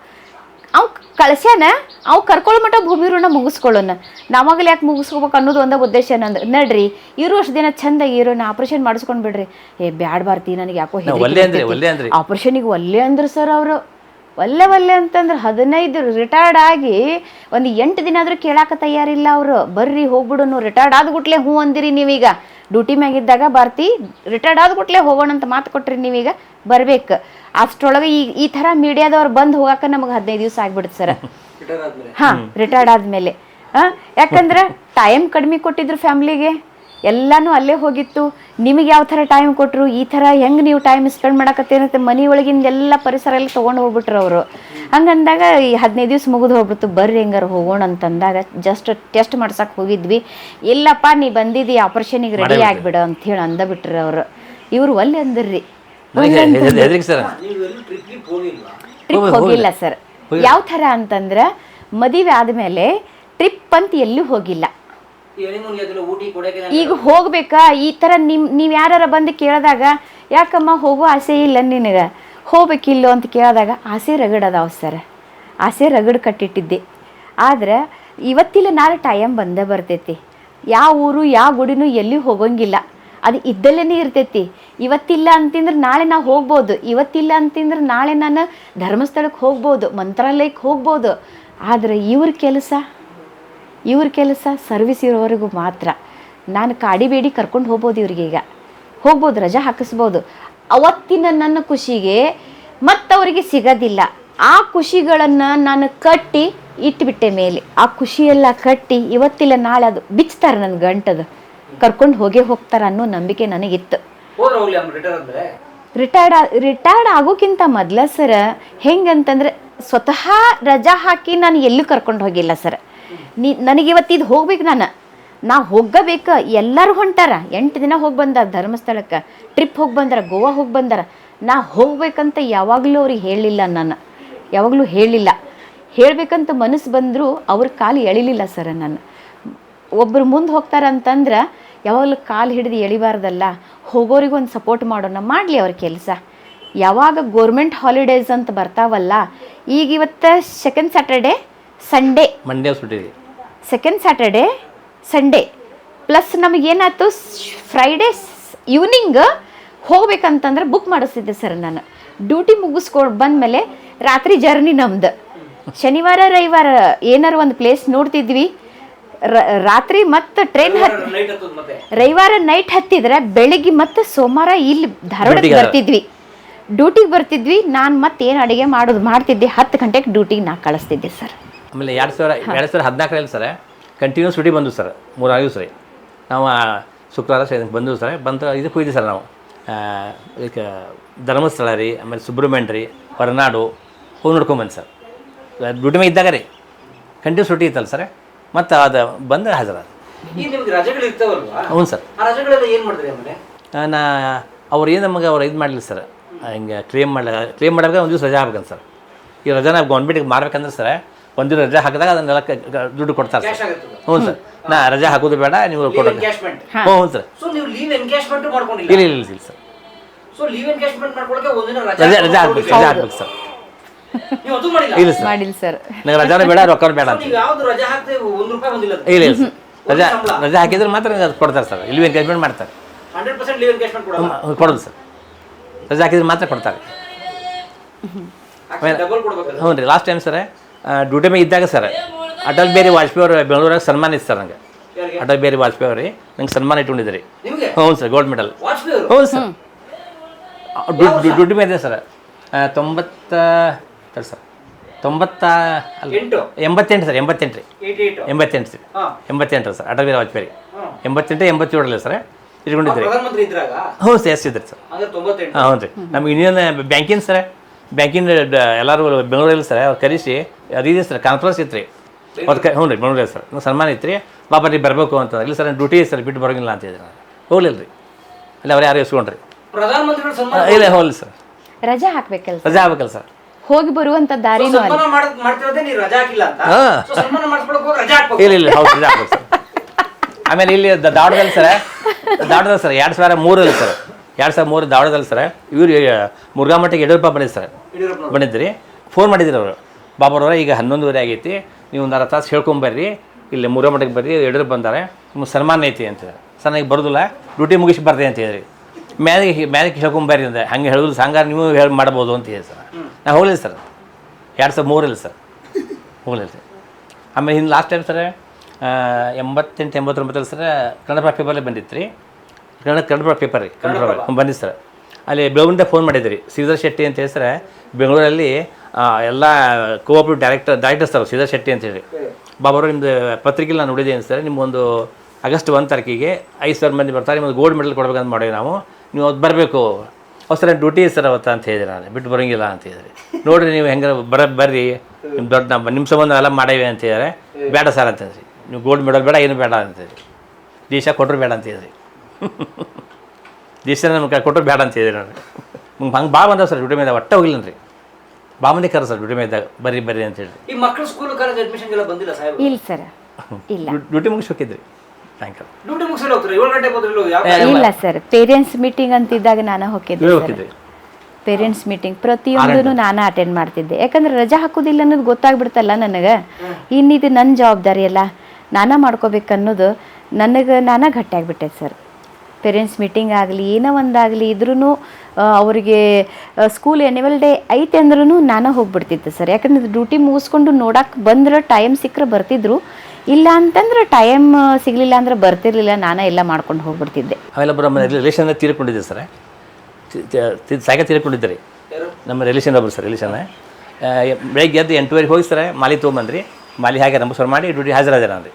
ಅವ್ ಕಳ್ಸ್ಯಾನ ಅವ್ ಕರ್ಕೊಳ್ಳೋ ಮಟ್ಟ ಭೂಮಿ ಋಣ ಮುಗಿಸ್ಕೊಳ್ಳೋಣ ನಾವಾಗಲೇ ಯಾಕೆ ಮುಗಿಸ್ಕೋಬೇಕು ಅನ್ನೋದು ಒಂದೇ ಉದ್ದೇಶ ಏನಂದ್ರೆ ನಡ್ರಿ ಇರೋ ಅಷ್ಟು ದಿನ ಇರು ನಾ ಆಪರೇಷನ್ ಮಾಡಿಸ್ಕೊಂಡು ಬಿಡ್ರಿ. ಏ ಬ್ಯಾಡ್ ಬಾರ್ತಿ ನನಗೆ ಯಾಕೋ ಒಲ್ಲೆ ಆಪ್ರೇಷನಿಗೆ ಒಲ್ಲೆ ಅಂದ್ರು ಸರ್ ಅವರು. ಒಲ್ಲೆ ಒಲ್ಲೆ ಅಂತಂದ್ರೆ ಹದಿನೈದು ರಿಟೈರ್ಡ್ ಆಗಿ ಒಂದು ಎಂಟು ದಿನ ಆದ್ರೂ ಕೇಳಾಕ ತಯಾರಿಲ್ಲ ಅವರು. ಬರ್ರಿ ಹೋಗ್ಬಿಡೋನು ರಿಟೈರ್ಡ್ ಆದ್ಗುಟ್ಲೆ ಹ್ಞೂ ಅಂದಿರಿ ನೀವೀಗ. ಡ್ಯೂಟಿ ಮ್ಯಾಗಿದ್ದಾಗ ಬರ್ತಿ ರಿಟೈರ್ಡ್ ಆದ್ಗುಟ್ಲೆ ಹೋಗೋಣ ಅಂತ ಮಾತು ಕೊಟ್ರಿ ನೀವೀಗ ಬರ್ಬೇಕು. ಅಷ್ಟರೊಳಗೆ ಈ ಈ ಥರ ಮೀಡಿಯಾದವ್ರು ಬಂದು ಹೋಗಾಕ ನಮಗೆ ಹದಿನೈದು ದಿವಸ ಆಗ್ಬಿಡುತ್ತೆ ಸರ್. ಹಾಂ ಹಾ ರಿಟೈರ್ಡ್ ಆದ್ಮೇಲೆ. ಆ, ಯಾಕಂದ್ರೆ ಟೈಮ್ ಕಡಿಮೆ ಕೊಟ್ಟಿದ್ರು ಫ್ಯಾಮ್ಲಿಗೆ ಎಲ್ಲಾನು ಅಲ್ಲೇ ಹೋಗಿತ್ತು. ನಿಮಗೆ ಯಾವ ಥರ ಟೈಮ್ ಕೊಟ್ಟರು ಈ ಥರ ಹೆಂಗೆ ನೀವು ಟೈಮ್ ಸ್ಪೆಂಡ್ ಮಾಡಕತ್ತೇನಂತೆ ಮನೆ ಒಳಗಿಂದ ಎಲ್ಲ ಪರಿಸರ ಎಲ್ಲ ತೊಗೊಂಡು ಹೋಗ್ಬಿಟ್ರು ಅವರು. ಹಂಗಂದಾಗ ಈ ಹದಿನೈದು ದಿವ್ಸ ಮುಗಿದು ಹೋಗ್ಬಿಡ್ತು. ಬರ್ರಿ ಹೆಂಗಾರು ಹೋಗೋಣ ಅಂತಂದಾಗ ಜಸ್ಟ್ ಟೆಸ್ಟ್ ಮಾಡ್ಸಕ್ಕೆ ಹೋಗಿದ್ವಿ. ಇಲ್ಲಪ್ಪ ನೀ ಬಂದಿದ್ದಿ ಆಪರೇಷನಿಗೆ ರೆಡಿ ಆಗಿಬಿಡು ಅಂತ ಹೇಳಿ ಅಂದ ಬಿಟ್ರು ಅವರು. ಇವರು ಒಲ್ಲೆ ಅಂದ್ರಿ ಟ್ರಿಪ್ ಹೋಗಿಲ್ಲ ಸರ್. ಯಾವ ಥರ ಅಂತಂದ್ರೆ ಮದುವೆ ಆದಮೇಲೆ ಟ್ರಿಪ್ ಅಂತ ಎಲ್ಲೂ ಹೋಗಿಲ್ಲ. ಈಗ ಹೋಗ್ಬೇಕಾ? ಈ ಥರ ನಿಮ್, ನೀವು ಯಾರು ಬಂದು ಕೇಳಿದಾಗ, ಯಾಕಮ್ಮ, ಹೋಗೋ ಆಸೆ ಇಲ್ಲ ನಿನಗೆ. ಹೋಗ್ಬೇಕಿಲ್ಲೋ ಅಂತ ಕೇಳಿದಾಗ, ಆಸೆ ರಗಡದಾವ ಸರ್. ಆಸೆ ರಗಡ್ ಕಟ್ಟಿಟ್ಟಿದ್ದೆ. ಆದ್ರೆ ಇವತ್ತಿಲ್ಲ ನಾಳೆ ಟೈಮ್ ಬಂದೇ ಬರ್ತೈತಿ. ಯಾವ ಊರು, ಯಾವ ಗುಡಿನೂ ಎಲ್ಲಿ ಹೋಗೋಂಗಿಲ್ಲ. ಅದು ಇದ್ದಲ್ಲೇ ಇರ್ತೈತಿ. ಇವತ್ತಿಲ್ಲ ಅಂತಂದ್ರೆ ನಾಳೆ ನಾವು ಹೋಗ್ಬೋದು. ಇವತ್ತಿಲ್ಲ ಅಂತಂದ್ರೆ ನಾಳೆ ನಾನು ಧರ್ಮಸ್ಥಳಕ್ಕೆ ಹೋಗ್ಬೋದು ಮಂತ್ರಾಲಯಕ್ಕೆ ಹೋಗ್ಬೋದು. ಆದರೆ ಇವ್ರ ಕೆಲಸ ಇವ್ರ ಕೆಲಸ ಸರ್ವಿಸ್ ಇರೋವರೆಗೂ ಮಾತ್ರ. ನಾನು ಕಾಡಿಬೇಡಿ ಕರ್ಕೊಂಡು ಹೋಗ್ಬೋದು ಇವ್ರಿಗೆ ಈಗ. ಹೋಗ್ಬೋದು ರಜಾ ಹಾಕಿಸ್ಬೋದು. ಅವತ್ತಿನ ನನ್ನ ಖುಷಿಗೆ ಮತ್ತವರಿಗೆ ಸಿಗೋದಿಲ್ಲ. ಆ ಖುಷಿಗಳನ್ನು ನಾನು ಕಟ್ಟಿ ಇಟ್ಬಿಟ್ಟೆ ಮೇಲೆ. ಆ ಖುಷಿಯೆಲ್ಲ ಕಟ್ಟಿ ಇವತ್ತಿಲ್ಲ ನಾಳೆ ಅದು ಬಿಚ್ತಾರೆ ನನ್ನ ಗಂಟದು. ಕರ್ಕೊಂಡು ಹೋಗೇ ಹೋಗ್ತಾರೆ ಅನ್ನೋ ನಂಬಿಕೆ ನನಗಿತ್ತು. ರಿಟೈರ್ಡ್ ರಿಟೈರ್ಡ್ ಆಗೋಕ್ಕಿಂತ ಮೊದಲ ಸರ್ ಹೆಂಗಂತಂದ್ರೆ ಸ್ವತಃ ರಜಾ ಹಾಕಿ ನಾನು ಎಲ್ಲೂ ಕರ್ಕೊಂಡು ಹೋಗಿಲ್ಲ ಸರ್. ನೀ ನನಗೆ ಇದು ಹೋಗ್ಬೇಕು ನಾನು. ನಾ ಹೋಗಬೇಕು, ಎಲ್ಲರೂ ಹೊಂಟಾರ. ಎಂಟು ದಿನ ಹೋಗಿ ಬಂದಾರ ಧರ್ಮಸ್ಥಳಕ್ಕೆ. ಟ್ರಿಪ್ ಹೋಗಿ ಬಂದಾರ, ಗೋವಾ ಹೋಗಿ ಬಂದಾರ. ನಾ ಹೋಗ್ಬೇಕಂತ ಯಾವಾಗಲೂ ಅವ್ರಿಗೆ ಹೇಳಿಲ್ಲ ನಾನು. ಯಾವಾಗಲೂ ಹೇಳಿಲ್ಲ. ಹೇಳಬೇಕಂತ ಮನಸ್ಸು ಬಂದರೂ ಅವ್ರ ಕಾಲು ಎಳಿಲಿಲ್ಲ ಸರ ನಾನು. ಒಬ್ಬರು ಮುಂದೆ ಹೋಗ್ತಾರಂತಂದ್ರೆ ಯಾವಾಗಲೂ ಕಾಲು ಹಿಡಿದು ಎಳಿಬಾರ್ದಲ್ಲ. ಹೋಗೋರಿಗೊಂದು ಸಪೋರ್ಟ್ ಮಾಡೋಣ, ಮಾಡಲಿ ಅವ್ರ ಕೆಲಸ. ಯಾವಾಗ ಗೋರ್ಮೆಂಟ್ ಹಾಲಿಡೇಸ್ ಅಂತ ಬರ್ತಾವಲ್ಲ, ಈಗ ಇವತ್ತು ಸೆಕೆಂಡ್ ಸ್ಯಾಟರ್ಡೆ ಸಂಡೇ ಮಂಡೇ ಸುಟ್ಟಿರಿ ಸೆಕೆಂಡ್ ಸ್ಯಾಟರ್ಡೆ ಸಂಡೇ ಪ್ಲಸ್ ನಮಗೇನಾಯ್ತು ಫ್ರೈಡೇ ಈವ್ನಿಂಗ್ ಹೋಗ್ಬೇಕಂತಂದ್ರೆ ಬುಕ್ ಮಾಡಿಸ್ತಿದ್ದೆ ಸರ್ ನಾನು. ಡ್ಯೂಟಿ ಮುಗಿಸ್ಕೊಂಡು ಬಂದಮೇಲೆ ರಾತ್ರಿ ಜರ್ನಿ ನಮ್ದು. ಶನಿವಾರ ರವಿವಾರ ಏನಾರು ಒಂದು ಪ್ಲೇಸ್ ನೋಡ್ತಿದ್ವಿ. ರಾತ್ರಿ ಮತ್ತೆ ಟ್ರೈನ್ ಹತ್ತಿ ರವಿವಾರ ನೈಟ್ ಹತ್ತಿದ್ರೆ ಬೆಳಿಗ್ಗೆ ಮತ್ತೆ ಸೋಮವಾರ ಇಲ್ಲಿ ಧಾರವಾಡಕ್ಕೆ ಬರ್ತಿದ್ವಿ. ಡ್ಯೂಟಿಗೆ ಬರ್ತಿದ್ವಿ ನಾನು ಮತ್ತೆ ಏನು ಅಡುಗೆ ಮಾಡೋದು ಮಾಡ್ತಿದ್ದೆ ಹತ್ತು ಗಂಟೆಗೆ ಡ್ಯೂಟಿಗೆ ನಾ ಕಳಿಸ್ತಿದ್ದೆ ಸರ್ ಆಮೇಲೆ ಎರಡು ಸಾವಿರ ಎರಡು ಸಾವಿರ ಹದಿನಾಲ್ಕರಲ್ಲಿ ಸರ್ ಕಂಟಿನ್ಯೂಸ್ ಸುಟಿ ಬಂದು ಸರ್ ಮೂರು ದಿವಸ ರೀ ನಾವು ಶುಕ್ರವಾರ ಇದಕ್ಕೆ ಬಂದು ಸರ್ ಬಂದು ಇದಕ್ಕೆ ಹೋಗಿದ್ವಿ ಸರ್ ನಾವು. ಇದಕ್ಕೆ ಧರ್ಮಸ್ಥಳ ರೀ ಆಮೇಲೆ ಸುಬ್ರಹ್ಮಣ್ಯ ರೀ ಹೊರನಾಡು ಹೋಗಿ ನೋಡ್ಕೊಂಬಂದು ಸರ್. ಡ್ಯೂಟಿ ಮೇಲೆ ಇದ್ದಾಗ ರೀ ಕಂಟಿನ್ಯೂಸ್ ಸುಟಿ ಇತ್ತಲ್ಲ ಸರ್ ಮತ್ತು ಅದು ಬಂದು ಹಾಜರ ಹ್ಞೂ ಸರ್. ನಾ ಅವ್ರು ಏನು ನಮಗೆ ಅವ್ರು ಇದು ಮಾಡಲಿಲ್ಲ ಸರ್ ಹಿಂಗೆ ಕ್ಲೇಮ್ ಮಾಡಲ ಕ್ಲೇಮ್ ಮಾಡಿದಾಗ ಒಂದು ದಿವಸ ರಜಾ ಆಗ್ಬೇಕಂತ ಸರ್. ಈ ನಾವು ಗೌರ್ಮೆಂಟಿಗೆ ಮಾಡ್ಬೇಕಂದ್ರೆ ಸರ್ ಒಂದು ದಿನ ರಜಾ ಹಾಕಿದಾಗ ಅದನ್ನೆಲ್ಲ ಕ- ಕ- ದುಡ್ಡು ಕೊಡ್ತಾರೆ ಕ್ಯಾಶ್ ಸರ್ ಆಗುತ್ತೆ ಹ್ಞೂ ಸರ್. ನಾ ರಜೆ ಹಾಕೋದು ಬೇಡ ನೀವು ಲೀವ್ ಕೊಡೋದು. ಹ್ಞೂ ಹ್ಞೂ ಸರ್. ಸೊ ನೀವು ಲೀವ್ ಎನ್ಕ್ಯಾಶ್ಮೆಂಟ್ ಮಾಡ್ಕೊಂಡಿಲ್ಲ? ಇಲ್ಲ ಇಲ್ಲ ಇಲ್ಲ ಸರ್. ಸೊ ಲೀವ್ ಎನ್ಕ್ಯಾಶ್ಮೆಂಟ್ ಮಾಡ್ಕೊಳಕ್ಕೆ ಒಂದಿನ ರಜಾ ರಜೆ ಹಾಕ್ಬೇಕು. ರಜಾ ಹಾಕ್ಬೇಕು ಸರ್. ನೀವು ಅದು ಮಾಡಿಲ್ಲ? ಇಲ್ಲ ಸರ್. ಮಾಡಿಲ್ಲ ಸರ್. ನಂಗೆ ರಜಾನು ಬೇಡ ರೊಕ್ಕ ಬೇಡ ಅಂತ. ನೀವು ಯಾವ್ದು ರಜೆ ಹಾಕ್ದೆ ಒಂದ್ ರೂಪಾಯಿ ಬಂದಿಲ್ಲ ಇಲ್ಲ ಇಲ್ಲ ಸರ್. ರಜಾ. ರಜಾ ಹಾಕಿದ್ರೆ ಮಾತ್ರ ನಂಗೆ ಅದು ಕೊಡ್ತಾರೆ ಸರ್. ಇಲ್ಲಿ ಎಂಗೇಜ್ಮೆಂಟ್ ಮಾಡ್ತಾರೆ. ಹಂಡ್ರೆಡ್ ಪರ್ಸೆಂಟ್ ಲೀವ್ ಎನ್ಕ್ಯಾಶ್ಮೆಂಟ್ ಕೊಡಲ್ಲ ಹ್ಮ್, ಕೊಡೋದು ಸರ್. ರಜಾ ಹಾಕಿದ್ರೆ ಮಾತ್ರ ಕೊಡ್ತಾರೆ. ಡಬಲ್ ಹ್ಞೂ ರೀ ಲಾಸ್ಟ್ ಟೈಮ್ ಸರ್ ಡ್ಯೂಟಿ ಮೇಲೆ ಇದ್ದಾಗ ಸರ್ ಅಟಲ್ ಬಿಹಾರಿ ವಾಜಪೇಯಿ ಅವರು ಬೆಂಗಳೂರಾಗ ಸನ್ಮಾನ ಇತ್ತು ಸರ್ ನಂಗೆ? ಅಟಲ್ ಬಿಹಾರಿ ವಾಜಪೇಯಿ ಅವ್ರಿ ನಂಗೆ ಸನ್ಮಾನ ಇಟ್ಕೊಂಡಿದ್ರಿ. ನಿಮ್ಗೆ? ಹ್ಞೂ ಸರ್ ಗೋಲ್ಡ್ ಮೆಡಲ್ ಹ್ಞೂ ಸರ್. ಡ್ಯೂಟಿ ಮೇಲೆ ಇದೆ ಸರ್. ತೊಂಬತ್ತ ಸರ್ ಸರ್. ತೊಂಬತ್ತ ಎಂಬತ್ತೆಂಟು ಸರ್ ಎಂಬತ್ತೆಂಟು ರೀ. ಎಂಬತ್ತೆಂಟು ಸರ್. ಎಂಬತ್ತೆಂಟು ಸರ್ ಅಟಲ್ ಬಿಹಾರಿ ವಾಜಪೇಯಿ. ಎಂಬತ್ತೆಂಟು ಎಂಬತ್ತೇಳಲ್ಲ ಸರ್ ಇಟ್ಕೊಂಡಿದ್ರಿ. ಹ್ಞೂ ಸರ್ ಎಸ್ ಇದ್ರಿ ಸರ್. ಹ್ಞೂ ರೀ. ನಮ್ಗೆ ಇನ್ನೇನು ಬ್ಯಾಂಕಿನ ಸರ್ ಬ್ಯಾಂಕಿನ ಎಲ್ಲರೂ ಬೆಂಗಳೂರಲ್ಲಿ ಸರ್ ಅವ್ರು ಕರೆಸಿ ಅದು ಇದೆ ಸರ್ ಕಾನ್ಫರೆನ್ಸ್ ಇತ್ತು ರೀ ಅವ್ರು ಕ ಹ್ಞೂ ರೀ ಬೆಂಗಳೂರಲ್ಲಿ ಸರ್. ನಾವು ಸನ್ಮಾನ ಇತ್ತು ರೀ ಬಾಬಾ ನೀವು ಬರಬೇಕು ಅಂತ. ಇಲ್ಲ ಸರ್ ಡ್ಯೂಟಿ ಸರ್ ಬಿಟ್ಟು ಬರೋಂಗಿಲ್ಲ ಅಂತ ಹೇಳಿದ್ರು. ನಾನು ಹೋಗ್ಲಿಲ್ಲ ರೀ ಅಲ್ಲಿ ಅವ್ರು ಯಾರು ಇಸ್ಕೊಂಡ್ರಿ? ಸನ್ಮಾನ ಇಲ್ಲ ಹೋಗ್ಲಿ ಸರ್. ರಜಾ ಹಾಕ್ಬೇಕಲ್ಲ ರಜಾ ಆಗ್ಬೇಕಲ್ಲ ಸರ್. ಹೋಗಿ ಬರುವಂತ ದಾರಿ ಇಲ್ಲ ಇಲ್ಲ ಹೌದು ರಜಾ ಹಾಕ್ಬೇಕು ಸರ್. ಆಮೇಲೆ ಇಲ್ಲಿ ದಾಡದಲ್ಲಿ ಸರ್. ದಾಡದಲ್ಲಿ ಸರ್ ಎರಡು ಸಾವಿರ ಮೂರಲ್ಲಿ ಸರ್. ಎರಡು ಸಾವಿರ ಮೂರು ದಾವಣದಲ್ಲಿ ಸರ್ ಇವರು ಮುರುಘಾ ಮಠಕ್ಕೆ ಯಡಿಯೂರಪ್ಪ ಬಂದಿದ್ದು ಸರ್. ಬಂದಿದ್ರಿ. ಫೋನ್ ಮಾಡಿದ್ರು ಅವರು. ಬಾಬಾರವ್ರ ಈಗ ಹನ್ನೊಂದುವರೆ ಆಗೈತಿ. ನೀವು ಒಂದು ಅರ್ಧ ತಾಸು ಹೇಳ್ಕೊಂಬರ್ರಿ ಇಲ್ಲಿ ಮುರುಘಾ ಮಠಕ್ಕೆ ಬರ್ರಿ ಯಡಿಯೂರಪ್ಪ ಬಂದಾರೆ. ನಿಮ್ಗೆ ಸನ್ಮಾನ ಐತಿ ಅಂತ ಸರ್ ನನಗೆ ಬರೋದಿಲ್ಲ. ಡ್ಯೂಟಿ ಮುಗಿಸಿ ಬರ್ರಿ ಅಂತ ಹೇಳಿ ಮ್ಯಾಲೆ ಮ್ಯಾಲಿಗೆ ಹೇಳ್ಕೊಂಬರ್ರಿ ಅಂದರೆ ಹಂಗೆ ಹೇಳಿದ್ರು ಸಂಗಾರ ನೀವು ಹೇಳಿ ಮಾಡ್ಬೋದು ಅಂತ ಹೇಳಿ ಸರ್. ನಾ ಹೋಗಲಿಲ್ಲ ಸರ್. ಎರಡು ಸಾವಿರ ಮೂರಲ್ಲಿ ಸರ್. ಹೋಗಲಿಲ್ಲ ಸರ್. ಆಮೇಲೆ ಹಿಂದೆ ಲಾಸ್ಟ್ ಟೈಮ್ ಸರ್ ಎಂಬತ್ತೆಂಟು ಎಂಬತ್ತೊಂಬತ್ತರಲ್ಲಿ ಸರ್ ಕನ್ನಡ ಪೇಪರ್ಲ್ಲಿ ಬಂದಿತ್ತು ರೀ ಕನ್ನಡ ಕನ್ನಡ ಪೇಪರ್ ರೀ ಕನ್ನಡ ಬಂದಿತ್ತು ಸರ್. ಅಲ್ಲಿ ಬೆಳಗುಂದ ಫೋನ್ ಮಾಡಿದ್ರಿ. ಶ್ರೀಧರ್ ಶೆಟ್ಟಿ ಅಂತ ಹೇಳಿದ್ರೆ ಸರ್ ಬೆಂಗಳೂರಲ್ಲಿ ಎಲ್ಲ cooperative director director sir Shridhar Shetty ಅಂತ ಹೇಳಿ. ಬಾಬಾರು ನಿಮ್ಮದು ಪತ್ರಿಕೆಲಿ ನಾನು ನೋಡಿದ್ದೇನೆ ಸರ್. ನಿಮ್ಮೊಂದು ಆಗಸ್ಟ್ ಒಂದು ತಾರೀಕಿಗೆ ಐದು ಸಾವಿರ ಮಂದಿ ಬರ್ತಾರೆ. ನಿಮ್ಮದು ಗೋಲ್ಡ್ ಮೆಡಲ್ ಕೊಡ್ಬೇಕಂತ ಮಾಡಿವಿ ನಾವು. ನೀವು ಅದು ಬರಬೇಕು. ಅವ್ರು ಡ್ಯೂಟಿ ಸರ್ ಅವತ್ತು ಅಂತ ಹೇಳಿದೆ ನಾನು ಬಿಟ್ಟು ಬರೋಂಗಿಲ್ಲ ಅಂತ ಹೇಳಿದ್ರಿ. ನೋಡಿರಿ ನೀವು ಹೆಂಗಾರ ಬರ ಬರ್ರಿ. ನಿಮ್ಮ ದೊಡ್ಡ ನಮ್ಮ ನಿಮ್ಮ ಸಂಬಂಧ ಎಲ್ಲ ಮಾಡೇವೆ ಅಂತ ಹೇಳಿದ್ರೆ ಬೇಡ ಸರ್ ಅಂತಂದ್ರಿ ನೀವು ಗೋಲ್ಡ್ ಮೆಡಲ್ ಬೇಡ ಏನು ಬೇಡ ಅಂತಂದ್ರಿ ದೇಶ ಕೊಟ್ಟರು ಬೇಡ ಅಂತ ಹೇಳಿದ್ರಿ. ದೇಶ ನಮ್ಗೆ ಕೊಟ್ಟರು ಬೇಡ ಅಂತ ಹೇಳಿದೆ ನಾನು ಹಂಗೆ ಹಂಗೆ ಭಾಳ ಬಂದವ ಸರ್ ಡ್ಯೂಟಿ ಮೇಲೆ ಒಟ್ಟೆ ಹೋಗಿಲ್ಲ ರೀ ಭಾಳ ಮಂದಿ ಕರ ಸರ್ ಡ್ಯೂಟಿ ಮೇಲೆ ಬರ್ರಿ ಬರ್ರಿ ಅಂತ ಹೇಳಿ ಈ ಮಕ್ಕಳು ಸ್ಕೂಲ್ ಕಾಲೇಜ್ ಅಡ್ಮಿಷನ್ ಎಲ್ಲ ಬಂದಿಲ್ಲ ಸಾಹೇಬ್ ಇಲ್ಲ ಸರ್ ಇಲ್ಲ. ಡ್ಯೂಟಿ ಮುಗಿಸಿ ಹೋಗಿದ್ರಿ ಸಾಯಂಕಾಲ ಡ್ಯೂಟಿ ಮುಗಿಸಲು ಹೋಗ್ತಾರೆ? ಏಳು ಗಂಟೆ ಬಂದ್ರಲ್ಲ ಯಾವ ಇಲ್ಲ. ಸರ್ ಪೇರೆಂಟ್ಸ್ ಮೀಟಿಂಗ್ ಅಂತಿದ್ದಾಗ ನಾನು ಹೋಗಿದ್ದೆ ಹೋಗಿದ್ರಿ? ಪೇರೆಂಟ್ಸ್ ಮೀಟಿಂಗ್ ಪ್ರತಿಯೊಂದನ್ನು ನಾನು ಅಟೆಂಡ್ ಮಾಡ್ತಿದ್ದೆ. ಯಾಕಂದ್ರೆ ರಜಾ ಹಾಕೋದಿಲ್ಲ ಅನ್ನೋದು ಗೊತ್ತಾಗ್ಬಿಡ್ತಲ್ಲ ನನಗೆ. ಇನ್ನಿದು ನನ್ನ ಜವಾಬ್ದಾರಿ ಅಲ್ಲ ನಾನೇ ಮಾಡ್ಕೋಬೇಕು ಅನ್ನೋದು ನನಗೆ ನಾನೇ ಗಟ್ಟಿಯಾಗಿಬಿಟ್ಟೆ ಸರ್. ಪೇರೆಂಟ್ಸ್ ಮೀಟಿಂಗ್ ಆಗಲಿ ಏನೋ ಒಂದಾಗಲಿ ಇದ್ರೂ ಅವರಿಗೆ ಸ್ಕೂಲ್ ಎನಿವಲ್ ಡೇ ಐತೆ ಅಂದ್ರೂ ನಾನೇ ಹೋಗ್ಬಿಡ್ತಿದ್ದೆ ಸರ್. ಯಾಕಂದ್ರೆ ಡ್ಯೂಟಿ ಮುಗಿಸ್ಕೊಂಡು ನೋಡಕ್ಕೆ ಬಂದ್ರೆ ಟೈಮ್ ಸಿಕ್ಕರೆ ಬರ್ತಿದ್ರು. ಇಲ್ಲ ಅಂತಂದ್ರೆ ಟೈಮ್ ಸಿಗಲಿಲ್ಲ ಅಂದ್ರೆ ಬರ್ತಿರ್ಲಿಲ್ಲ ನಾನೇ ಎಲ್ಲ ಮಾಡ್ಕೊಂಡು ಹೋಗ್ಬಿಡ್ತಿದ್ದೆ. ಆಮೇಲೆ ಒಬ್ಬರು ನಮ್ಮ ರಿಲೇಷನ್ ತೀರ್ಕೊಂಡಿದ್ದೆ ಸರ್. ಸಾಯಕ ತೀರ್ಕೊಂಡಿದ್ದೆ ಯಾರು? ನಮ್ಮ ರಿಲೇಷನ್ ಒಬ್ಬರು ಸರ್ ರಿಲೇಷನ್ ಬೆಳಗ್ಗೆ ಎದ್ದು ಎಂಟುವರೆಗೆ ಹೋಗಿ ಸರ್ ಮಾಲಿ ತೊಗೊಂಬಂದ್ರಿ. ಮಾಲಿ ಹಾಗೆ ನಮಸ್ಕಾರ ಮಾಡಿ ಡ್ಯೂಟಿ ಹಾಜರಾದೆ ನಾನು ರೀ.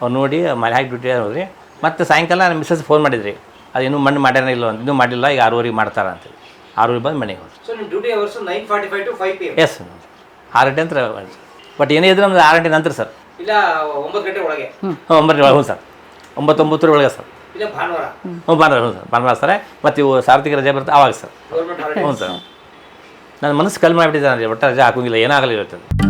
ಅವ್ರು ನೋಡಿ ಮಾಲಿ ಹಾಕಿ ಡ್ಯೂಟಿ ಹೋದ್ರಿ. ಮತ್ತು ಸಾಯಂಕಾಲ ನಮ್ಮ ಮಿಸ್ಸಸ್ ಫೋನ್ ಮಾಡಿದ್ರಿ. ಅದು ಇನ್ನೂ ಮಣ್ಣು ಮಾಡ್ಯಾರ ಇಲ್ಲ ಅಂತ ಇನ್ನೂ ಮಾಡಿಲ್ಲ ಈಗ ಆರೂವರೆಗೆ ಮಾಡ್ತಾರ ಅಂತ ಆರೂವರೆಗೆ ಬಂದು ಮನೆಗೆ ಹೋದ್ರಿ. ಸೊ ನಿಮ್ಮ duty hours nine forty five to five P M S ಆರು ಗಂಟೆ ನಂತರ ಬಟ್ ಏನೇ ಇದ್ರೆ ನಮ್ದು ಆರು ಗಂಟೆ ನಂತರ ಸರ್ ಇಲ್ಲ ಒಂಬತ್ತು ಗಂಟೆ ಒಳಗೆ. ಹ್ಞೂ ಒಂಬತ್ತು ಹ್ಞೂ ಸರ್ ಒಂಬತ್ತೊಂಬತ್ತರ ಒಳಗೆ ಸರ್ ಇಲ್ಲ ಭಾನುವಾರ. ಹ್ಞೂ ಭಾನುವಾರ ಹ್ಞೂ ಸರ್ ಭಾನುವಾರ ಸರ್ ಮತ್ತು ಇವು ಸಾರ್ವತ್ರಿಕ ರಜೆ ಬರುತ್ತೆ ಆವಾಗ ಸರ್ ಗೌರ್ಮೆಂಟ್ ಹಾಲಿಡೇ ಹ್ಞೂ ಸರ್ ನನ್ನ ಮನಸ್ಸು ಕಲ್ ಮಾಡಿಬಿಟ್ಟಿದ್ದಾನೆ ಒಟ್ಟು ರಜೆ ಹಾಕೋಂಗಿಲ್ಲ ಏನಾಗಲಿ ಇರ್ತದೆ